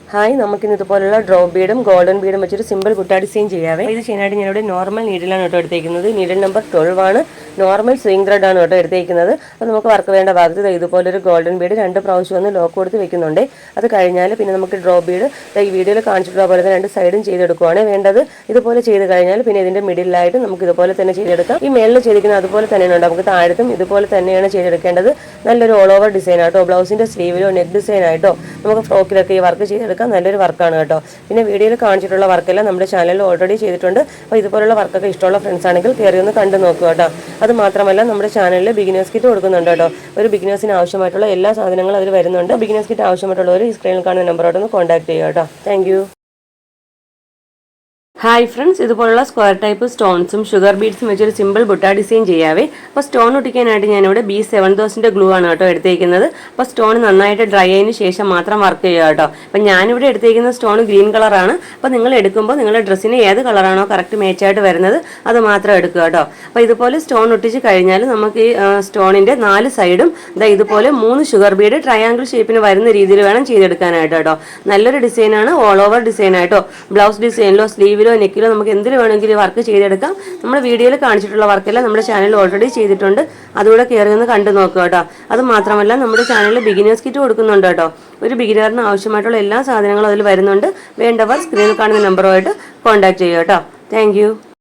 ഹായ് നമുക്കിന്ന് ഇതുപോലുള്ള ഡ്രോ ബീഡും ഗോൾഡൻ ബീഡും വെച്ചൊരു സിമ്പിൾ കുട്ടാ ഡിസൈൻ ചെയ്യാവേ. ഇത് ചെയ്യാനായിട്ട് ഞാനിവിടെ നോർമൽ നീഡിലാണ് കേട്ടോ എടുത്തേക്കുന്നത്. നീഡിൽ നമ്പർ ട്വൽവ് ആണ്. നോർമൽ സ്വിംഗ് ത്രെഡ് ആണ് കേട്ടോ എടുത്തേക്കുന്നത്. അപ്പോൾ നമുക്ക് വർക്ക് വേണ്ട ഭാഗത്ത് ഇതുപോലൊരു ഗോൾഡൻ ബീഡ് രണ്ട് പ്രാവശ്യം ഒന്ന് ലോക്ക് കൊടുത്ത് വെക്കുന്നുണ്ട്. അത് കഴിഞ്ഞാൽ പിന്നെ നമുക്ക് ഡ്രോ ബീഡ് ഈ വീഡിയോയിൽ കാണിച്ചിട്ടുള്ള പോലെ രണ്ട് സൈഡും ചെയ്തെടുക്കുവാണ് വേണ്ടത്. ഇതുപോലെ ചെയ്ത് കഴിഞ്ഞാൽ പിന്നെ ഇതിന്റെ മിഡിലായിട്ട് നമുക്ക് ഇതുപോലെ തന്നെ ചെയ്തെടുക്കാം. ഈ മേളിൽ ചെയ്തിരിക്കുന്നത് അതുപോലെ തന്നെയാണ്. നമുക്ക് താഴത്തും ഇതുപോലെ തന്നെയാണ് ചെയ്തെടുക്കേണ്ടത്. നല്ലൊരു ഓൾ ഓവർ ഡിസൈൻ ആട്ടോ ബ്ലൗസിന്റെ സ്ലീവിലോ നെക്ക് ഡിസൈൻ ആയിട്ടോ നമുക്ക് ഫ്രോക്കിലൊക്കെ ഈ വർക്ക് ചെയ്തെടുക്കാം. നല്ലൊരു വർക്കാണ് കേട്ടോ. പിന്നെ വീഡിയോയിൽ കാണിച്ചിട്ടുള്ള വർക്കെല്ലാം നമ്മുടെ ചാനലിൽ ഓൾറെഡി ചെയ്തിട്ടുണ്ട്. അപ്പോൾ ഇതുപോലുള്ള വർക്കൊക്കെ ഇഷ്ടമുള്ള ഫ്രണ്ട്സ് ആണെങ്കിൽ കയറി ഒന്ന് കണ്ടു നോക്കുക കേട്ടോ. അത് മാത്രമല്ല നമ്മുടെ ചാനലിൽ ബിഗിനേഴ്സ് കിറ്റ് കൊടുക്കുന്നുണ്ട് കേട്ടോ. ഒരു ബിഗിനേഴ്സിന് ആവശ്യമായിട്ടുള്ള എല്ലാ സാധനങ്ങളും അതിൽ വരുന്നുണ്ട്. ബിഗിനേഴ്സ് കിറ്റ് ആവശ്യമായിട്ടുള്ളവർ ഈ സ്ക്രീനിൽ കാണുന്ന നമ്പറോട്ടൊന്ന് കോൺടാക്ട് ചെയ്യുക കേട്ടോ. താങ്ക് ഹായ് ഫ്രണ്ട്സ് ഇതുപോലുള്ള സ്ക്വയർ ടൈപ്പ് സ്റ്റോൺസും ഷുഗർ ബീഡ്സും വെച്ചൊരു സിമ്പിൾ ബുട്ട ഡിസൈൻ ചെയ്യാവേ. അപ്പോൾ സ്റ്റോൺ ഒട്ടിക്കാനായിട്ട് ഞാനിവിടെ ബി സെവൻ തൗസൻഡ് ഗ്ലൂ ആണ് കേട്ടോ എടുത്തേക്കുന്നത്. അപ്പോൾ സ്റ്റോൺ നന്നായിട്ട് ഡ്രൈ ആയതിന് ശേഷം മാത്രം വർക്ക് ചെയ്യുക കേട്ടോ. അപ്പോൾ ഞാനിവിടെ എടുത്തേക്കുന്ന സ്റ്റോൺ ഗ്രീൻ കളറാണ് അപ്പോൾ നിങ്ങൾ എടുക്കുമ്പോൾ നിങ്ങളുടെ ഡ്രസ്സിന് ഏത് കളറാണോ കറക്റ്റ് മാച്ചായിട്ട് വരുന്നത് അത് മാത്രം എടുക്കുക കേട്ടോ. അപ്പോൾ ഇതുപോലെ സ്റ്റോൺ ഒട്ടിച്ച് കഴിഞ്ഞാൽ നമുക്ക് ഈ സ്റ്റോണിന്റെ നാല് സൈഡും ഇതാ ഇതുപോലെ മൂന്ന് ഷുഗർ ബീഡ് ട്രയാങ്കിൾ ഷേപ്പിന് വരുന്ന രീതിയിൽ വേണം ചെയ്തെടുക്കാനായിട്ട് കേട്ടോ. നല്ലൊരു ഡിസൈനാണ് ഓൾ ഓവർ ഡിസൈനായിട്ടോ ബ്ലൗസ് ഡിസൈനിലോ സ്ലീവിലോ നെക്കിലോ നമുക്ക് എന്തിൽ വേണമെങ്കിലും വർക്ക് ചെയ്തെടുക്കാം. നമ്മൾ വീഡിയോയിൽ കാണിച്ചിട്ടുള്ള വർക്കെല്ലാം നമ്മുടെ ചാനൽ ഓൾറെഡി ചെയ്തിട്ടുണ്ട്. അതുകൂടെ കയറി ഒന്ന് കണ്ടു നോക്കുക കേട്ടോ. അത് മാത്രമല്ല നമ്മുടെ ചാനലിൽ ബിഗിനേഴ്സ് കിറ്റ് കൊടുക്കുന്നുണ്ട് കേട്ടോ. ഒരു ബിഗിനറിന് ആവശ്യമായിട്ടുള്ള എല്ലാ സാധനങ്ങളും അതിൽ വരുന്നുണ്ട്. വേണ്ടവർ സ്ക്രീനിൽ കാണുന്ന നമ്പറുമായിട്ട് കോൺടാക്ട് ചെയ്യുക കേട്ടോ. താങ്ക്